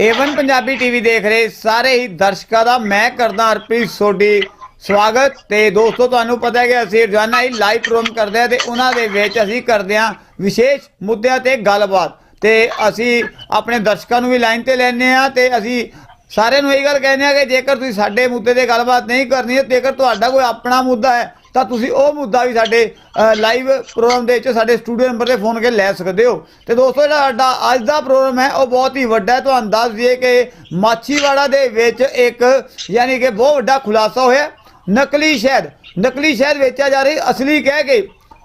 Avon Punjabi TV ਦੇਖ ਰਹੇ ਸਾਰੇ ਹੀ ਦਰਸ਼ਕਾਂ ਦਾ ਮੈਂ ਕਰਦਾ ਹਰਪ੍ਰੀਤ ਸੋਢੀ। ਸਵਾਗਤ ਤੇ ਦੋਸਤੋ, ਤੁਹਾਨੂੰ ਪਤਾ ਹੈ ਕਿ ਅਸੀਂ ਰੋਜ਼ਾਨਾ ਹੀ ਲਾਈਵ ਪ੍ਰੋਗਰਾਮ ਕਰਦੇ ਹਾਂ ਤੇ ਉਹਨਾਂ ਦੇ ਵਿੱਚ ਅਸੀਂ ਕਰਦੇ ਹਾਂ ਵਿਸ਼ੇਸ਼ ਮੁੱਦਿਆਂ ਤੇ ਗੱਲਬਾਤ। ਤੇ ਅਸੀਂ ਆਪਣੇ ਦਰਸ਼ਕਾਂ ਨੂੰ ਵੀ ਲਾਈਨ ਤੇ ਲੈਣੇ ਆ ਤੇ ਅਸੀਂ ਸਾਰਿਆਂ ਨੂੰ ਇਹ ਗੱਲ ਕਹਿੰਦੇ ਆ ਕਿ ਜੇਕਰ ਤੁਸੀਂ ਸਾਡੇ ਮੁੱਦੇ ਤੇ ਗੱਲਬਾਤ ਨਹੀਂ ਕਰਨੀ ਹੈ ਜੇਕਰ ਤੁਹਾਡਾ ਕੋਈ ਆਪਣਾ ਮੁੱਦਾ ਹੈ ਤਾਂ ਤੁਸੀਂ ਉਹ ਮੁੱਦਾ ਵੀ ਸਾਡੇ ਲਾਈਵ ਪ੍ਰੋਗਰਾਮ ਦੇ ਵਿੱਚ ਸਾਡੇ ਸਟੂਡੀਓ ਨੰਬਰ ਤੇ ਫੋਨ ਕੇ ਲੈ ਸਕਦੇ ਹੋ। ਤੇ ਦੋਸਤੋ, ਜਿਹੜਾ ਸਾਡਾ ਅੱਜ ਦਾ ਪ੍ਰੋਗਰਾਮ ਹੈ, ਉਹ ਬਹੁਤ ਹੀ ਵੱਡਾ ਹੈ। ਤੁਹਾਨੂੰ ਦੱਸ ਦਈਏ ਕਿ ਮਾਛੀਵਾੜਾ ਦੇ ਵਿੱਚ ਇੱਕ, ਯਾਨੀ ਕਿ ਬਹੁਤ ਵੱਡਾ ਖੁਲਾਸਾ ਹੋਇਆ। ਨਕਲੀ ਸ਼ਹਿਦ ਨਕਲੀ ਸ਼ਹਿਦ ਵੇਚਿਆ ਜਾ ਰਹੀ। ਅਸਲੀ ਕਹਿ ਕੇ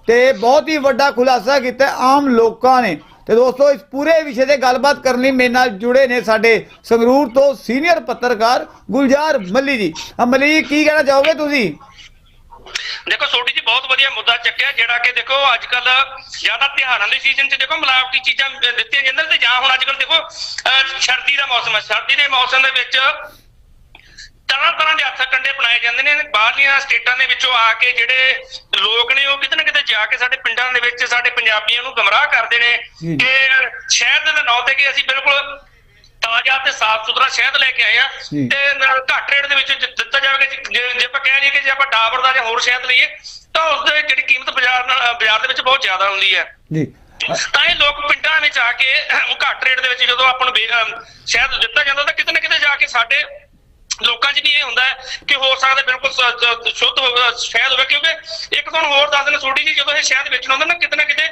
ਤੇ ਬਹੁਤ ਹੀ ਵੱਡਾ ਖੁਲਾਸਾ ਕੀਤਾ ਆਮ ਲੋਕਾਂ ਨੇ। ਤੇ ਦੋਸਤੋ, ਇਸ ਪੂਰੇ ਵਿਸ਼ੇ ਤੇ ਗੱਲਬਾਤ ਕਰਨ ਲਈ ਮੇਰੇ ਨਾਲ ਜੁੜੇ ਨੇ ਸਾਡੇ ਸੰਗਰੂਰ ਤੋਂ ਸੀਨੀਅਰ ਪੱਤਰਕਾਰ ਗੁਲਜ਼ਾਰ ਮੱਲੀ ਜੀ। ਮੱਲੀ ਜੀ, ਕੀ ਕਹਿਣਾ ਚਾਹੋਗੇ ਤੁਸੀਂ? ਦੇਖੋ ਸੋਢੀ ਜੀ ਬਹੁਤ ਵਧੀਆ ਮੁੱਦਾ ਚੱਕਿਆ ਜਿਹੜਾ ਕਿ ਦੇਖੋ ਅੱਜ ਕੱਲ ਜ਼ਿਆਦਾ ਤਿਉਹਾਰਾਂ ਦੇ ਸੀਜ਼ਨ 'ਚ ਦੇਖੋ ਮਿਲਾਵਟੀ ਚੀਜ਼ਾਂ ਦਿੱਤੀਆਂ ਜਾਂਦੀਆਂ ਨੇ ਤੇ ਜਾਂ ਹੁਣ ਅੱਜ ਕੱਲ ਦੇਖੋ ਸਰਦੀ ਦਾ ਮੌਸਮ ਹੈ ਸਰਦੀ ਦੇ ਮੌਸਮ ਦੇ ਵਿੱਚ ਤਰ੍ਹਾਂ ਤਰ੍ਹਾਂ ਦੇ ਹੱਥ ਕੰਡੇ ਬਣਾਏ ਜਾਂਦੇ ਨੇ ਬਾਹਰਲੀਆਂ ਸਟੇਟਾਂ ਦੇ ਵਿੱਚੋਂ ਆ ਕੇ ਜਿਹੜੇ ਲੋਕ ਨੇ ਉਹ ਕਿਤੇ ਨਾ ਕਿਤੇ ਜਾ ਕੇ ਸਾਡੇ ਪਿੰਡਾਂ ਦੇ ਵਿੱਚ ਸਾਡੇ ਪੰਜਾਬੀਆਂ ਨੂੰ ਗਮਰਾਹ ਕਰਦੇ ਨੇ। ਕਿ ਸ਼ਹਿਦ ਦੇ ਨਾਂ ਤੇ ਕਿ ਅਸੀਂ ਬਿਲਕੁਲ ਤਾਜ਼ਾ ਤੇ ਸਾਫ਼ ਸੁਥਰਾ ਸ਼ਹਿਦ ਲੈ ਕੇ ਆਏ ਆ। ਤੇ ਨਾਲ ਘੱਟ ਰੇਟ ਦੇ ਵਿੱਚ ਦਿੱ- ਦਿੱਤਾ ਜਾਵੇਗਾ ਜੇ- ਆਪਾਂ ਕਹਿ ਲਈਏ ਕਿ ਜੇ ਆਪਾਂ ਡਾਬਰ ਦਾ ਜਾਂ ਹੋਰ ਸ਼ਹਿਦ ਲਈਏ ਤਾਂ ਉਸ ਦੇ ਜਿਹੜੀ ਕੀਮਤ ਬਾਜ਼ਾਰ ਨਾਲ ਬਾਜ਼ਾਰ ਦੇ ਵਿੱਚ ਬਹੁਤ ਜ਼ਿਆਦਾ ਹੁੰਦੀ ਹੈ। ਜੀ। ਤਾਂ ਇਹ ਲੋਕ ਪਿੰਡਾਂ ਵਿੱਚ ਆ ਕੇ ਉਹ ਘੱਟ ਰੇਟ ਦੇ ਵਿੱਚ ਜਦੋਂ ਆਪਾਂ ਨੂੰ ਸ਼ਹਿਦ ਦਿੱਤਾ ਜਾਂਦਾ ਤਾਂ ਕਿਤੇ ਨਾ ਕਿਤੇ ਜਾ ਕੇ ਸਾਡੇ ਲੋਕਾਂ 'ਚ ਵੀ ਇਹ ਹੁੰਦਾ ਕਿ ਹੋ ਸਕਦਾ ਬਿਲਕੁਲ ਸ਼ੁੱਧ ਹੋਵੇ, ਸ਼ਹਿਦ ਹੋਵੇ। ਕਿਉਂਕਿ ਇੱਕ ਤੁਹਾਨੂੰ ਹੋਰ ਦੱਸ ਦੇਣਾ ਛੋਟੀ ਜੀ ਜਦੋਂ ਇਹ ਸ਼ਹਿਦ ਵੇਚਣ ਆਉਂਦਾ ਨਾ ਕਿਤੇ ਨਾ ਕਿਤੇ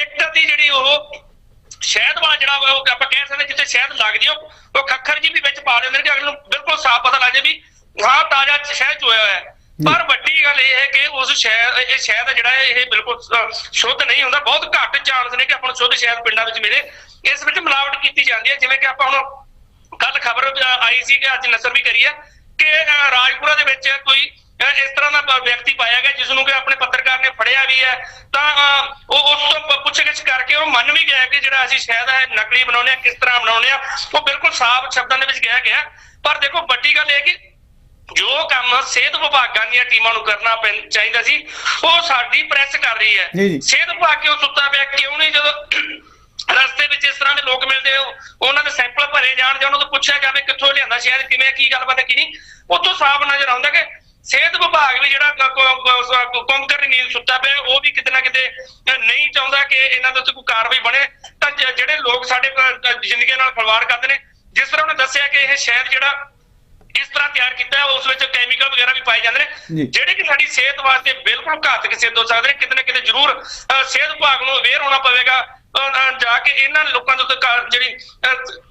ਇੱਕ ਅੱਧੀ ਜਿਹੜੀ ਉਹ ਸ਼ਹਿਦ ਵਾਲਾ ਜਿਹੜਾ ਵਾ ਉਹ ਆਪਾਂ ਕਹਿ ਸਕਦੇ ਜਿੱਥੇ ਸ਼ਹਿਦ ਲੱਗਦੀ ਉਹ ਉਹ ਖੱਖਰ ਜੀ ਵੀ ਵਿੱਚ ਪਾ ਦਿੰਦੇ ਨੇ ਕਿ ਅਗਲੇ ਨੂੰ ਬਿਲਕੁਲ ਸਾਫ਼ ਪਤਾ ਲੱਗ ਜਾਏ ਵੀ ਹਾਂ ਤਾਜ਼ਾ ਸ਼ਹਿਦ ਚੋਇਆ ਹੋਇਆ ਹੈ। ਪਰ ਵੱਡੀ ਗੱਲ ਇਹ ਹੈ ਕਿ ਉਸ ਸ਼ਹਿਦ ਇਹ ਸ਼ਹਿਦ ਜਿਹੜਾ ਇਹ ਬਿਲਕੁਲ ਸ਼ੁੱਧ ਨਹੀਂ ਹੁੰਦਾ। ਬਹੁਤ ਘੱਟ ਚਾਂਸ ਨੇ ਕਿ ਆਪਾਂ ਨੂੰ ਸ਼ੁੱਧ ਸ਼ਹਿਦ ਪਿੰਡਾਂ ਵਿੱਚ ਮਿਲੇ। ਇਸ ਵਿੱਚ ਮਿਲਾਵਟ ਕੀਤੀ ਜਾਂਦੀ ਹੈ। ਜਿਵੇਂ ਕਿ ਆਪਾਂ ਹੁਣ ਕੱਲ ਖਬਰ ਆਈ ਸੀ ਕਿ ਅੱਜ ਨਸਰ ਵੀ ਕਰੀ ਹੈ ਕਿ ਰਾਜਪੁਰਾ ਦੇ ਵਿੱਚ ਕੋਈ ਇਸ ਤਰ੍ਹਾਂ ਦਾ ਵਿਅਕਤੀ ਪਾਇਆ ਗਿਆ ਜਿਸ ਨੂੰ ਕਿ ਆਪਣੇ ਪੱਤਰਕਾਰ ਨੇ ਫੜਿਆ ਵੀ ਹੈ ਤਾਂ ਉਹ ਉਸ ਤੋਂ ਪੁੱਛਗਿੱਛ ਕਰਕੇ ਉਹ ਮੰਨ ਵੀ ਗਿਆ ਕਿ ਜਿਹੜਾ ਅਸੀਂ ਸ਼ਾਇਦ ਹੈ ਨਕਲੀ ਬਣਾਉਂਦੇ ਆ ਕਿਸ ਤਰ੍ਹਾਂ ਬਣਾਉਂਦੇ ਆ ਉਹ ਬਿਲਕੁਲ ਸਾਫ਼ ਸ਼ਬਦਾਂ ਦੇ ਵਿੱਚ ਕਿਹਾ ਗਿਆ ਪਰ ਦੇਖੋ ਵੱਡੀ ਗੱਲ ਇਹ ਕਿ ਜੋ ਕੰਮ ਸਿਹਤ ਵਿਭਾਗਾਂ ਦੀਆਂ ਟੀਮਾਂ ਨੂੰ ਕਰਨਾ ਚਾਹੀਦਾ ਸੀ ਉਹ ਸਾਡੀ ਪ੍ਰੈਸ ਕਰ ਰਹੀ ਹੈ। ਸਿਹਤ ਵਿਭਾਗ ਕਿਉਂ ਸੁੱਤਾ ਪਿਆ ਕਿਉਂ ਨਹੀਂ ਜਦੋਂ ਰਸਤੇ ਵਿੱਚ ਇਸ ਤਰ੍ਹਾਂ ਦੇ ਲੋਕ ਮਿਲਦੇ ਹੋ ਉਹਨਾਂ ਦੇ ਸੈਂਪਲ ਭਰੇ ਜਾਣ ਜਾਂ ਉਹਨਾਂ ਤੋਂ ਪੁੱਛਿਆ ਜਾਵੇ ਕਿੱਥੋਂ ਲਿਆਂਦਾ ਸ਼ਾਇਦ ਕਿਵੇਂ ਕੀ ਗੱਲਬਾਤ ਹੈ ਕੀ ਨਹੀਂ ਉੱਥੋਂ ਸਾਫ਼ ਨਜ਼ਰ ਆਉਂਦਾ ਕਿ ਸਿਹਤ ਵਿਭਾਗ ਵੀ ਜਿਹੜਾ ਕੰਕਰ ਨੀਂਦ ਸੁੱਤਾ ਪਿਆ ਉਹ ਵੀ ਕਿਤੇ ਨਾ ਕਿਤੇ ਨਹੀਂ ਚਾਹੁੰਦਾ ਕਿ ਇਹਨਾਂ ਦੇ ਉੱਤੇ ਕੋਈ ਕਾਰਵਾਈ ਬਣੇ। ਤਾਂ ਜਿਹੜੇ ਲੋਕ ਸਾਡੇ ਜ਼ਿੰਦਗੀ ਨਾਲ ਖਿਲਵਾੜ ਕਰਦੇ ਨੇ ਜਿਸ ਤਰ੍ਹਾਂ ਉਹਨੇ ਦੱਸਿਆ ਕਿ ਇਹ ਸ਼ਹਿਦ ਜਿਹੜਾ ਇਸ ਤਰ੍ਹਾਂ ਤਿਆਰ ਕੀਤਾ ਹੈ ਉਸ ਵਿੱਚ ਕੈਮੀਕਲ ਵਗੈਰਾ ਵੀ ਪਾਏ ਜਾਂਦੇ। ਨੇ। ਜਿਹੜੇ ਕਿ ਸਾਡੀ ਸਿਹਤ ਵਾਸਤੇ ਬਿਲਕੁਲ ਘਾਤਕ ਸਿੱਧ ਹੋ ਸਕਦੇ ਨੇ ਕਿਤੇ ਨਾ ਕਿਤੇ ਜ਼ਰੂਰ ਸਿਹਤ ਵਿਭਾਗ ਨੂੰ ਅਵੇਅਰ ਹੋਣਾ ਪਵੇਗਾ। ਜਾ ਕੇ ਇਹਨਾਂ ਲੋਕਾਂ ਦੇ ਉੱਤੇ ਜਿਹੜੀ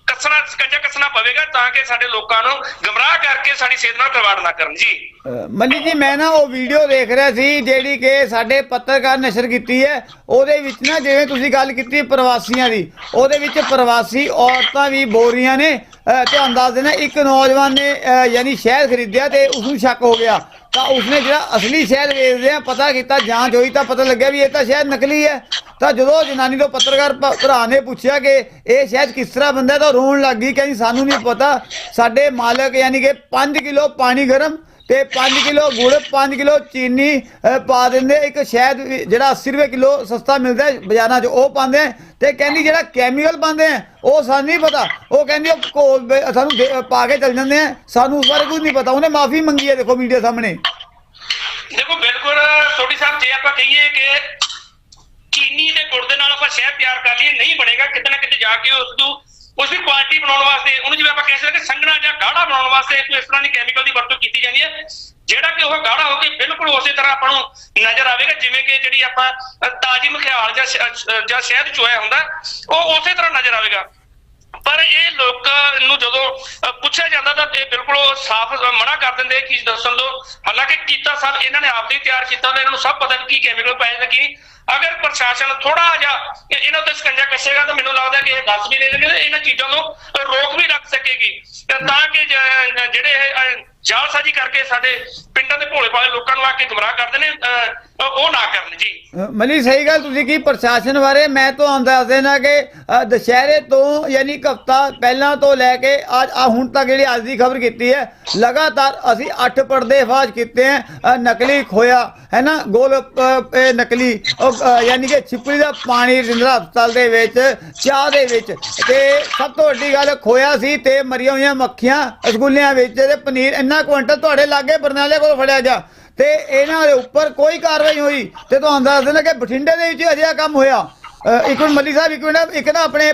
ਕੱਸਣਾ ਸਕੰਜਾ ਕੱਸਣਾ ਪਵੇਗਾ ਤਾਂ ਕਿ ਸਾਡੇ ਲੋਕਾਂ ਨੂੰ ਗਮਰਾਹ ਕਰਕੇ ਸਾਡੀ ਸਿਹਤ ਨਾਲ ਖਿਲਵਾੜ ਨਾ ਕਰਨ। ਜੀ। ਅ, ਜੀ ਮੈਂ ਨਾ ਉਹ ਵੀਡੀਓ ਦੇਖ ਰਿਹਾ ਸੀ ਜਿਹੜੀ ਕਿ ਸਾਡੇ ਪੱਤਰਕਾਰ ਨਸ਼ਰ ਕੀਤੀ ਹੈ। ਉਹਦੇ ਵਿੱਚ ਨਾ ਜਿਵੇਂ ਤੁਸੀਂ ਗੱਲ ਕੀਤੀ ਪ੍ਰਵਾਸੀਆਂ ਦੀ ਉਹਦੇ ਵਿੱਚ ਪ੍ਰਵਾਸੀ ਔਰਤਾਂ ਵੀ ਬੋਰੀਆਂ ਨੇ। ਤੁਹਾਨੂੰ ਦੱਸ ਦੇਣਾ ਇੱਕ ਨੌਜਵਾਨ ਨੇ ਅ, ਯਾਨੀ ਸ਼ਹਿਦ ਖਰੀਦਿਆ ਤੇ ਉਸ ਨੂੰ ਸ਼ੱਕ ਹੋ ਗਿਆ। ਤਾਂ ਉਸਨੇ ਜਿਹੜਾ ਅਸਲੀ ਸ਼ਹਿਰ ਵੇਚਦੇ ਆ ਪਤਾ ਕੀਤਾ ਜਾਂਚ ਹੋਈ ਤਾਂ ਪਤਾ ਲੱਗਿਆ ਵੀ ਇਹ ਤਾਂ ਸ਼ਹਿਰ ਨਕਲੀ ਹੈ। ਤਾਂ ਜਦੋਂ ਜਨਾਨੀ ਤੋਂ ਪੱਤਰਕਾਰ ਭਰਾ ਨੇ ਪੁੱਛਿਆ ਕਿ ਇਹ ਸ਼ਹਿਰ ਕਿਸ ਤਰ੍ਹਾਂ ਬੰਦਾ ਤਾਂ ਰੋਣ ਲੱਗ ਗਈ, ਕਹਿੰਦੀ ਸਾਨੂੰ ਨਹੀਂ ਪਤਾ। ਸਾਡੇ ਮਾਲਕ ਯਾਨੀ ਕਿ 5 ਕਿਲੋ ਪਾਣੀ ਗਰਮ ਤੇ 5 ਕਿਲੋ ਗੁੜ 5 ਕਿਲੋ ਚੀਨੀ ਪਾ ਦਿੰਦੇ। ਇੱਕ ਸ਼ਹਿਦ ਜਿਹੜਾ 80 ਰੁਪਏ ਕਿਲੋ ਸਸਤਾ ਮਿਲਦਾ ਬਾਜ਼ਾਰਾਂ 'ਚ, ਉਹ ਪਾਉਂਦੇ ਤੇ ਕਹਿੰਦੀ ਜਿਹੜਾ ਕੈਮੀਕਲ ਪਾਉਂਦੇ ਆ ਉਹ ਸਾਨੂੰ ਨਹੀਂ ਪਤਾ। ਉਹ ਕਹਿੰਦੀ ਉਹ ਸਾਨੂੰ ਪਾ ਕੇ ਚੱਲ ਜਾਂਦੇ ਆ ਸਾਨੂੰ ਉਸ ਬਾਰੇ ਕੁਝ ਨਹੀਂ ਪਤਾ। ਉਹਨੇ ਮਾਫੀ ਮੰਗੀ ਹੈ, ਦੇਖੋ ਮੀਡੀਆ ਸਾਹਮਣੇ। ਦੇਖੋ, ਬਿਲਕੁਲ, ਸੋਢੀ ਸਾਹਿਬ, ਜੇ ਆਪਾਂ ਕਹੀਏ ਕਿ ਚੀਨੀ ਤੇ ਗੁੜ ਦੇ ਨਾਲ ਆਪਾਂ ਸ਼ਹਿਦ ਤਿਆਰ ਕਰ ਲਈਏ, ਨਹੀਂ ਬਣੇਗਾ। ਕਿਤੇ ਨਾ ਕਿਤੇ ਜਾ ਕੇ ਉਸ ਨੂੰ ਉਸ ਦੀ ਕੁਆਲਿਟੀ ਬਣਾਉਣ ਵਾਸਤੇ, ਉਹਨੂੰ ਜਿਵੇਂ ਆਪਾਂ ਕਹਿ ਸਕਦੇ ਕਿ ਸੰਘਣਾ ਜਾਂ ਗਾੜਾ ਬਣਾਉਣ ਵਾਸਤੇ ਕੋਈ ਇਸ ਤਰ੍ਹਾਂ ਦੀ ਕੈਮੀਕਲ ਦੀ ਵਰਤੋਂ ਕੀਤੀ ਜਾਂਦੀ ਹੈ, ਜਿਹੜਾ ਕਿ ਉਹ ਗਾੜਾ ਹੋ ਕੇ ਬਿਲਕੁਲ ਉਸੇ ਤਰ੍ਹਾਂ ਆਪਾਂ ਨੂੰ ਨਜ਼ਰ ਆਵੇਗਾ, ਜਿਵੇਂ ਕਿ ਜਿਹੜੀ ਆਪਾਂ ਤਾਜੀ ਮਖਿਆਲ ਜਾਂ ਸ਼- ਜਾਂ ਸ਼ਹਿਦ ਚੋਇਆ ਹੁੰਦਾ, ਉਹ ਉਸੇ ਤਰ੍ਹਾਂ ਨਜ਼ਰ ਆਵੇਗਾ। ਪਰ ਇਹ ਲੋਕ ਨੂੰ ਜਦੋਂ ਪੁੱਛਿਆ ਜਾਂਦਾ ਤਾਂ ਇਹ ਬਿਲਕੁਲ ਉਹ ਸਾਫ਼ ਮਨਾ ਕਰ ਦਿੰਦੇ ਕਿ ਦੱਸਣ ਤੋਂ। ਹਾਲਾਂਕਿ ਕੀਤਾ ਸਭ ਇਹਨਾਂ ਨੇ ਆਪਦੇ ਹੀ ਤਿਆਰ ਕੀਤਾ ਹੁੰਦਾ ਇਹਨਾਂ ਨੂੰ ਸਭ ਪਤਾ ਕੀ ਕੈਮੀਕਲ ਪਾਇਆ ਜਾਂਦਾ, ਕੀ ਅਗਰ ਪ੍ਰਸ਼ਾਸਨ ਥੋੜਾ ਜਿਹਾ ਇਹਨਾਂ ਉੱਤੇ ਸਕੰਜਾ ਕੱਸੇਗਾ ਤਾਂ ਮੈਨੂੰ ਲੱਗਦਾ ਕਿ ਇਹ ਦੱਸ ਵੀ ਦੇ ਦੇਣਗੇ ਤੇ ਇਹਨਾਂ ਚੀਜ਼ਾਂ ਨੂੰ ਰੋਕ ਵੀ ਰੱਖ ਸਕੇਗੀ। ਤਾਂ ਕਿ ਜਿਹੜੇ ਇਹ ਅ, ਜਾਲਸਾਜ਼ੀ ਕਰਕੇ ਸਾਡੇ ਪਿੰਡਾਂ ਦੇ ਭੋਲੇ ਭਾਲੇ ਲੋਕਾਂ ਨੂੰ ਆ ਕੇ ਗੁੰਮਰਾਹ ਕਰਦੇ ਨੇ ਅ, ਉਹ ਨਾ ਕਰਨ, ਜੀ। ਮਨੀ, ਸਹੀ ਗੱਲ, ਤੁਸੀਂ ਕੀ ਪ੍ਰਸ਼ਾਸਨ ਬਾਰੇ ਮੈਂ ਤੁਹਾਨੂੰ ਦੱਸ ਦੇਣਾ ਕਿ ਦੁਸ਼ਹਿਰੇ ਤੋਂ ਯਾਨੀ ਹਫ਼ਤਾ ਪਹਿਲਾਂ ਤੋਂ ਲੈ ਕੇ ਅੱਜ ਆ ਹੁਣ ਤੱਕ ਜਿਹੜੀ ਅੱਜ ਦੀ ਖਬਰ ਕੀਤੀ ਹੈ, ਲਗਾਤਾਰ ਅਸੀਂ 8 ਪਰਦੇ ਫਾਸ਼ ਕੀਤੇ ਹੈ ਨਕਲੀ ਖੋਇਆ, ਹੈ ਨਾ, ਗੋਲ ਇਹ ਨਕਲੀ ਯਾਨੀ ਕਿ ਛਿਪੜੀ ਦਾ ਪਾਣੀ ਰਿੰਦਰਾ ਹਸਪਤਾਲ ਦੇ ਵਿੱਚ, ਚਾਹ ਦੇ ਵਿੱਚ, ਤੇ ਸਭ ਤੋਂ ਵੱਡੀ ਗੱਲ ਖੋਇਆ ਸੀ ਤੇ ਮਰੀਆਂ ਹੋਈਆਂ ਮੱਖੀਆਂ ਰਸਗੁੱਲਿਆਂ ਵਿੱਚ, ਤੇ ਪਨੀਰ, ਇੰਨਾ ਕੁਇੰਟਲ ਤੁਹਾਡੇ ਲਾਗੇ ਬਰਨਾਲੇ ਕੋਲ ਫੜਿਆ ਗਿਆ। ਤੇ ਇਹਨਾਂ ਦੇ ਉੱਪਰ ਕੋਈ ਕਾਰਵਾਈ ਹੋਈ ਤੇ ਤੁਹਾਨੂੰ ਦੱਸ ਦੇਣਾ ਕਿ ਬਠਿੰਡੇ ਦੇ ਵਿੱਚ ਅਜਿਹਾ ਕੰਮ ਹੋਇਆ। ਇੱਕ ਮਿੰਟ ਮੱਲੀ ਸਾਹਿਬ ਇੱਕ ਮਿੰਟ ਇੱਕ ਨਾ ਆਪਣੇ